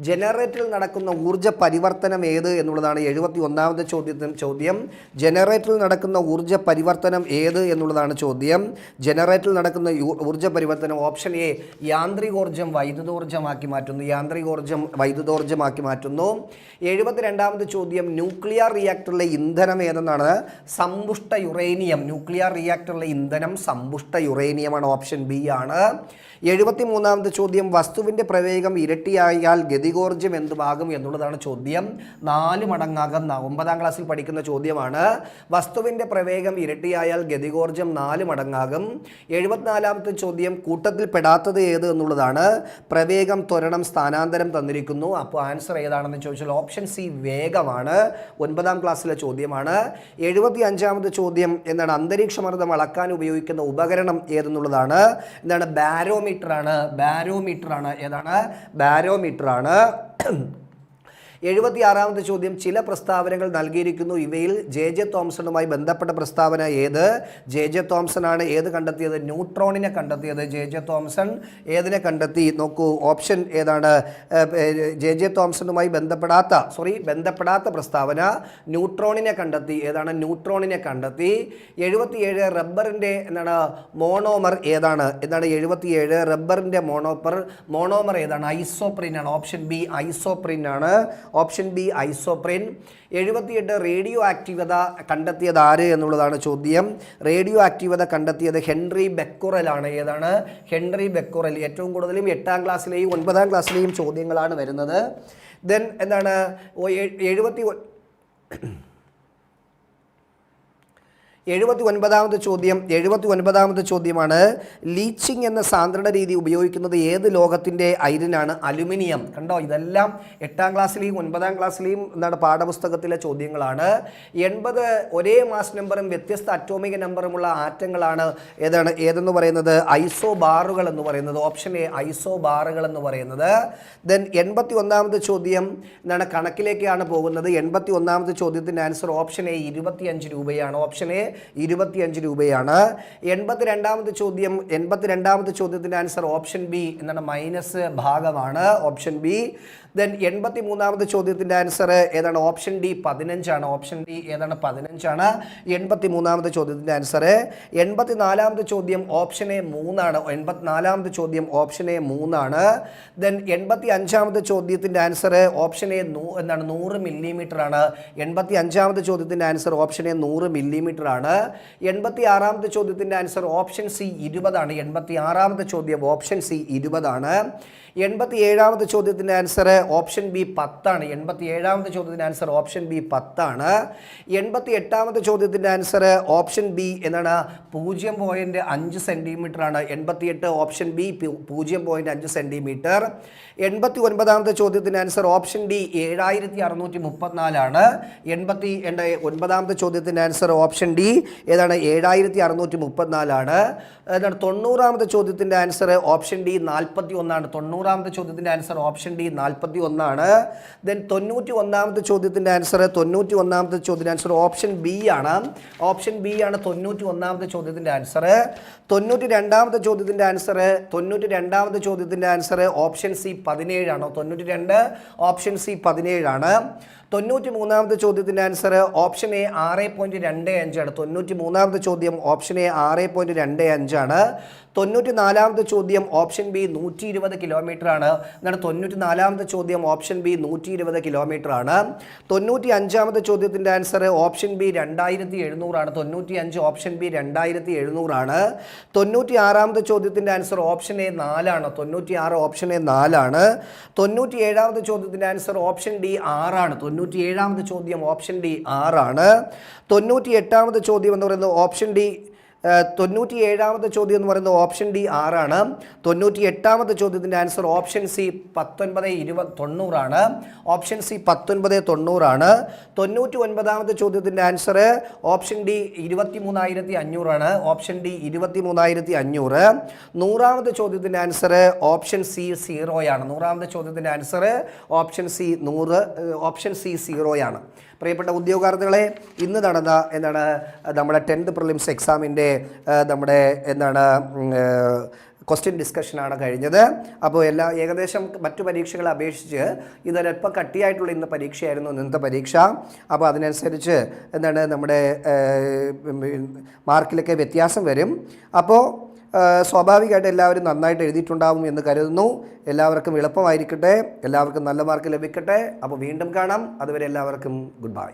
ജനറേറ്ററിൽ നടക്കുന്ന ഊർജ പരിവർത്തനം ഏത് എന്നുള്ളതാണ് എഴുപത്തി ഒന്നാമത്തെ ചോദ്യത്തിന് ചോദ്യം. ജനറേറ്ററിൽ നടക്കുന്ന ഊർജ പരിവർത്തനം ഏത് എന്നുള്ളതാണ് ചോദ്യം. ജനറേറ്ററിൽ നടക്കുന്ന ഊർജ പരിവർത്തനം ഓപ്ഷൻ എ യാന്ത്രികോർജം വൈദ്യുതോർജമാക്കി മാറ്റുന്നു. യാന്ത്രികോർജം വൈദ്യുതോർജമാക്കി മാറ്റുന്നു. എഴുപത്തിരണ്ടാമത്തെ ചോദ്യം ന്യൂക്ലിയർ റിയാക്ടറിലെ ഇന്ധനം ഏതെന്നാണ്? സമ്പുഷ്ട യുറേനിയം. ന്യൂക്ലിയർ റിയാക്ടറിലെ ഇന്ധനം സമ്പുഷ്ട യുറേനിയമാണ് ഓപ്ഷൻ ബി ആണ്. എഴുപത്തി മൂന്നാമത്തെ ചോദ്യം വസ്തുവിന്റെ പ്രവേഗം ഇരട്ടിയായാൽ ഗതികോർജം എന്തുമാകും എന്നുള്ളതാണ് ചോദ്യം. നാല് മടങ്ങാകുന്ന ഒമ്പതാം ക്ലാസ്സിൽ പഠിക്കുന്ന ചോദ്യമാണ്. വസ്തുവിന്റെ പ്രവേഗം ഇരട്ടിയായാൽ ഗതികോർജം നാല് മടങ്ങാകും എഴുപത്തിനാലാമത്തെ ചോദ്യം കൂട്ടത്തിൽ പെടാത്തത് ഏത് എന്നുള്ളതാണ്. പ്രവേഗം ത്വരണം സ്ഥാനാന്തരം തന്നിരിക്കുന്നു. അപ്പോൾ ആൻസർ ഏതാണെന്ന് ചോദിച്ചാൽ ഓപ്ഷൻ സി വേഗമാണ്. ഒൻപതാം ക്ലാസ്സിലെ ചോദ്യമാണ്. എഴുപത്തി അഞ്ചാമത്തെ ചോദ്യം എന്താണ് അന്തരീക്ഷമർദ്ദം അളക്കാൻ ഉപയോഗിക്കുന്ന ഉപകരണം ഏതെന്നുള്ളതാണ്. എന്താണ് ബാരോമീറ്റർ ആണ്. ബാരോമീറ്റർ ആണ്. ഏതാണ്? ബാരോമീറ്റർ ആണ് എഴുപത്തി ആറാമത്തെ ചോദ്യം ചില പ്രസ്താവനകൾ നൽകിയിരിക്കുന്നു. ഇവയിൽ ജെ ജെ തോംസണുമായി ബന്ധപ്പെട്ട പ്രസ്താവന ഏത്? ജെ ജെ തോംസൺ ആണ് ഏത് കണ്ടെത്തിയത്? ന്യൂട്രോണിനെ കണ്ടെത്തിയത് ജെ ജെ തോംസൺ ഏതിനെ കണ്ടെത്തി? നോക്കൂ ഓപ്ഷൻ ഏതാണ്? ജെ ജെ തോംസണുമായി ബന്ധപ്പെടാത്ത സോറി ബന്ധപ്പെടാത്ത പ്രസ്താവന ന്യൂട്രോണിനെ കണ്ടെത്തി. ഏതാണ്? ന്യൂട്രോണിനെ കണ്ടെത്തി. എഴുപത്തിയേഴ് റബ്ബറിന്റെ എന്താണ്? മോണോമർ ഏതാണ്? എന്താണ് എഴുപത്തിയേഴ് റബ്ബറിന്റെ മോണോപ്പർ മോണോമർ ഏതാണ്? ഐസോപ്രിൻ ആണ്. ഓപ്ഷൻ ബി ഐസോപ്രിൻ ആണ്. Option B isoprene. എഴുപത്തിയെട്ട് റേഡിയോ ആക്റ്റീവത കണ്ടെത്തിയത് ആര് എന്നുള്ളതാണ് ചോദ്യം. റേഡിയോ ആക്റ്റീവത കണ്ടെത്തിയത് ഹെൻറി ബെക്കുറലാണ്. ഏതാണ്? Henry Becquerel. ഏറ്റവും കൂടുതലും എട്ടാം ക്ലാസ്സിലെയും ഒൻപതാം ക്ലാസ്സിലെയും ചോദ്യങ്ങളാണ് വരുന്നത്. ദെൻ എന്താണ്? എഴുപത്തി എഴുപത്തി ഒൻപതാമത്തെ ചോദ്യം എഴുപത്തി ഒൻപതാമത്തെ ചോദ്യമാണ്. ലീച്ചിങ് എന്ന സാന്ദ്രണ രീതി ഉപയോഗിക്കുന്നത് ഏത് ലോകത്തിന്റെ അയിരിനാണ്? അലുമിനിയം. കണ്ടോ? ഇതെല്ലാം എട്ടാം ക്ലാസ്സിലെയും ഒൻപതാം ക്ലാസ്സിലെയും എന്താണ് പാഠപുസ്തകത്തിലെ ചോദ്യങ്ങളാണ്. എൺപത് ഒരേ മാസ് നമ്പറും വ്യത്യസ്ത അറ്റോമിക നമ്പറുമുള്ള ആറ്റങ്ങളാണ് ഏതാണ്? ഏതെന്ന് പറയുന്നത്? ഐസോ ബാറുകൾ എന്ന് പറയുന്നത്. ഓപ്ഷൻ എ ഐസോ ബാറുകൾ എന്ന് പറയുന്നത്. ദെൻ എൺപത്തി ഒന്നാമത്തെ ചോദ്യം എന്താണ്? കണക്കിലേക്കാണ് പോകുന്നത്. എൺപത്തി ഒന്നാമത്തെ ചോദ്യത്തിന്റെ ആൻസർ ഓപ്ഷൻ എ ഇരുപത്തിയഞ്ച് രൂപയാണ്. ഓപ്ഷൻ എ ഇരുപത്തിയഞ്ച് രൂപയാണ്. എൺപത്തി രണ്ടാമത്തെ ചോദ്യം എൺപത്തി രണ്ടാമത്തെ ചോദ്യത്തിന്റെ ആൻസർ ഓപ്ഷൻ ബി എന്നാണ് മൈനസ് ഭാഗമാണ് ഓപ്ഷൻ ബി. ദെൻ എൺപത്തി മൂന്നാമത്തെ ചോദ്യത്തിന്റെ ആൻസർ ഏതാണ്? ഓപ്ഷൻ ഡി പതിനഞ്ചാണ്. ഓപ്ഷൻ ഡി ഏതാണ്? പതിനഞ്ചാണ്. എൺപത്തി മൂന്നാമത്തെ ചോദ്യത്തിന്റെ ആൻസർ. എൺപത്തി നാലാമത്തെ ചോദ്യം ഓപ്ഷൻ എ മൂന്നാണ്. എൺപത്തിനാലാമത്തെ ചോദ്യം ഓപ്ഷൻ എ മൂന്നാണ്. ദെൻ എൺപത്തി അഞ്ചാമത്തെ ചോദ്യത്തിന്റെ ആൻസർ ഓപ്ഷൻ എ നൂ എന്താണ് നൂറ് മില്ലിമീറ്റർ ആണ് എൺപത്തി അഞ്ചാമത്തെ ചോദ്യത്തിന്റെ ആൻസർ ഓപ്ഷൻ എ നൂറ് മില്ലിമീറ്റർ ആണ് എൺപത്തി ആറാമത്തെ ചോദ്യത്തിന്റെ ആൻസർ ഓപ്ഷൻ സി ഇരുപതാണ്. എൺപത്തി ആറാമത്തെ ചോദ്യം ഓപ്ഷൻ സി ഇരുപതാണ്. എൺപത്തി ഏഴാമത്തെ ചോദ്യത്തിന്റെ ആൻസർ ഓപ്ഷൻ ബി പത്താണ്. എൺപത്തി ഏഴാമത്തെ ചോദ്യത്തിന്റെ ആൻസർ ഓപ്ഷൻ ബി പത്താണ്. എൺപത്തി എട്ടാമത്തെ ചോദ്യത്തിന്റെ ആൻസർ ഓപ്ഷൻ ബി എന്നാണ്. പൂജ്യം പോയിന്റ് അഞ്ച് സെന്റിമീറ്റർ ആണ് എൺപത്തി എട്ട് ഓപ്ഷൻ ബി പൂജ്യം പോയിന്റ് അഞ്ച് സെന്റിമീറ്റർ. എൺപത്തി ഒൻപതാമത്തെ ചോദ്യത്തിന്റെ ആൻസർ ഓപ്ഷൻ ഡി ഏഴായിരത്തി അറുന്നൂറ്റി മുപ്പത്തിനാലാണ് എൺപത്തി എന്റെ ഒൻപതാമത്തെ ചോദ്യത്തിന്റെ ആൻസർ ഓപ്ഷൻ ഡി ഏതാണ്? ഏഴായിരത്തി അറുന്നൂറ്റി മുപ്പത്തിനാലാണ് ഏതാണ്? തൊണ്ണൂറാമത്തെ ചോദ്യത്തിന്റെ ആൻസർ ഓപ്ഷൻ ഡി നാൽപ്പത്തി ഒന്നാണ് തൊണ്ണൂറാമത്തെ ചോദ്യത്തിന്റെ ആൻസർ ഓപ്ഷൻ ഡി നാൽപ്പത്തി ഒന്നാണ് ദെൻ തൊണ്ണൂറ്റി ഒന്നാമത്തെ ചോദ്യത്തിന്റെ ആൻസർ തൊണ്ണൂറ്റി ഒന്നാമത്തെ ചോദ്യത്തിന്റെ ആൻസർ ഓപ്ഷൻ ബി ആണ്. ഓപ്ഷൻ ബി ആണ് തൊണ്ണൂറ്റി ഒന്നാമത്തെ ചോദ്യത്തിന്റെ ആൻസർ. തൊണ്ണൂറ്റി രണ്ടാമത്തെ ചോദ്യത്തിന്റെ ആൻസർ തൊണ്ണൂറ്റി രണ്ടാമത്തെ ചോദ്യത്തിന്റെ ആൻസർ ഓപ്ഷൻ സി പതിനേഴാണ്? തൊണ്ണൂറ്റി രണ്ട് ഓപ്ഷൻ സി പതിനേഴാണ്. തൊണ്ണൂറ്റി മൂന്നാമത്തെ ചോദ്യത്തിന്റെ ആൻസർ ഓപ്ഷൻ എ ആറ് പോയിന്റ് രണ്ട് അഞ്ചാണ്. തൊണ്ണൂറ്റി മൂന്നാമത്തെ ചോദ്യം ഓപ്ഷൻ എ ആറ് പോയിന്റ് രണ്ട് അഞ്ചാണ്. തൊണ്ണൂറ്റി നാലാമത്തെ ചോദ്യം ഓപ്ഷൻ ബി നൂറ്റി ഇരുപത് കിലോമീറ്റർ ആണ് എന്താണ് തൊണ്ണൂറ്റി നാലാമത്തെ ചോദ്യം ഓപ്ഷൻ ബി നൂറ്റി ഇരുപത് കിലോമീറ്റർ ആണ് തൊണ്ണൂറ്റി അഞ്ചാമത്തെ ചോദ്യത്തിന്റെ ആൻസർ ഓപ്ഷൻ ബി രണ്ടായിരത്തി എഴുന്നൂറാണ് തൊണ്ണൂറ്റി അഞ്ച് ഓപ്ഷൻ ബി രണ്ടായിരത്തി എഴുന്നൂറാണ് തൊണ്ണൂറ്റി ആറാമത്തെ ചോദ്യത്തിന്റെ ആൻസർ ഓപ്ഷൻ എ നാലാണ്. തൊണ്ണൂറ്റി ആറ് ഓപ്ഷൻ എ നാലാണ്. തൊണ്ണൂറ്റി ഏഴാമത്തെ ചോദ്യത്തിന്റെ ആൻസർ ഓപ്ഷൻ ഡി ആറാണ്. തൊണ്ണൂറ്റി ഏഴാമത്തെ ചോദ്യം ഓപ്ഷൻ ഡി ആറാണ്. തൊണ്ണൂറ്റി എട്ടാമത്തെ ചോദ്യം എന്ന് പറയുന്നത് ഓപ്ഷൻ ഡി തൊണ്ണൂറ്റി ഏഴാമത്തെ ചോദ്യം എന്ന് പറയുന്നത് ഓപ്ഷൻ ഡി ആറാണ്. തൊണ്ണൂറ്റി എട്ടാമത്തെ ചോദ്യത്തിന്റെ ആൻസർ ഓപ്ഷൻ സി പത്തൊൻപത് ഇരുപത് തൊണ്ണൂറാണ്. ഓപ്ഷൻ സി പത്തൊൻപത് തൊണ്ണൂറാണ്. തൊണ്ണൂറ്റി ഒൻപതാമത്തെ ചോദ്യത്തിന്റെ ആൻസർ ഓപ്ഷൻ ഡി ഇരുപത്തി മൂന്നായിരത്തി അഞ്ഞൂറാണ്. ഓപ്ഷൻ ഡി ഇരുപത്തി മൂന്നായിരത്തി അഞ്ഞൂറ്. നൂറാമത്തെ ചോദ്യത്തിന്റെ ആൻസർ ഓപ്ഷൻ സി സീറോയാണ്. നൂറാമത്തെ ചോദ്യത്തിന്റെ ആൻസർ ഓപ്ഷൻ സി നൂറ് ഓപ്ഷൻ സി സീറോയാണ്. പ്രിയപ്പെട്ട ഉദ്യോഗാർത്ഥികളെ ഇന്ന് നടന്ന എന്താണ് നമ്മുടെ ടെൻത്ത് പ്രിലിംസ് എക്സാമിന്റെ നമ്മുടെ എന്താണ് ക്വസ്റ്റ്യൻ ഡിസ്കഷനാണ് കഴിഞ്ഞത്. അപ്പോൾ എല്ലാ ഏകദേശം മറ്റു പരീക്ഷകളെ അപേക്ഷിച്ച് ഇതൊരല്പം കട്ടിയായിട്ടുള്ള ഇന്ന് പരീക്ഷയായിരുന്നു ഇന്നത്തെ പരീക്ഷ. അപ്പോൾ അതിനനുസരിച്ച് എന്താണ് നമ്മുടെ മാർക്കിലൊക്കെ വ്യത്യാസം വരും. അപ്പോൾ സ്വാഭാവികമായിട്ട് എല്ലാവരും നന്നായിട്ട് എഴുതിയിട്ടുണ്ടാവും എന്ന് കരുതുന്നു. എല്ലാവർക്കും എളുപ്പമായിരിക്കട്ടെ. എല്ലാവർക്കും നല്ല മാർക്ക് ലഭിക്കട്ടെ. അപ്പോൾ വീണ്ടും കാണാം. അതുവരെ എല്ലാവർക്കും ഗുഡ് ബൈ.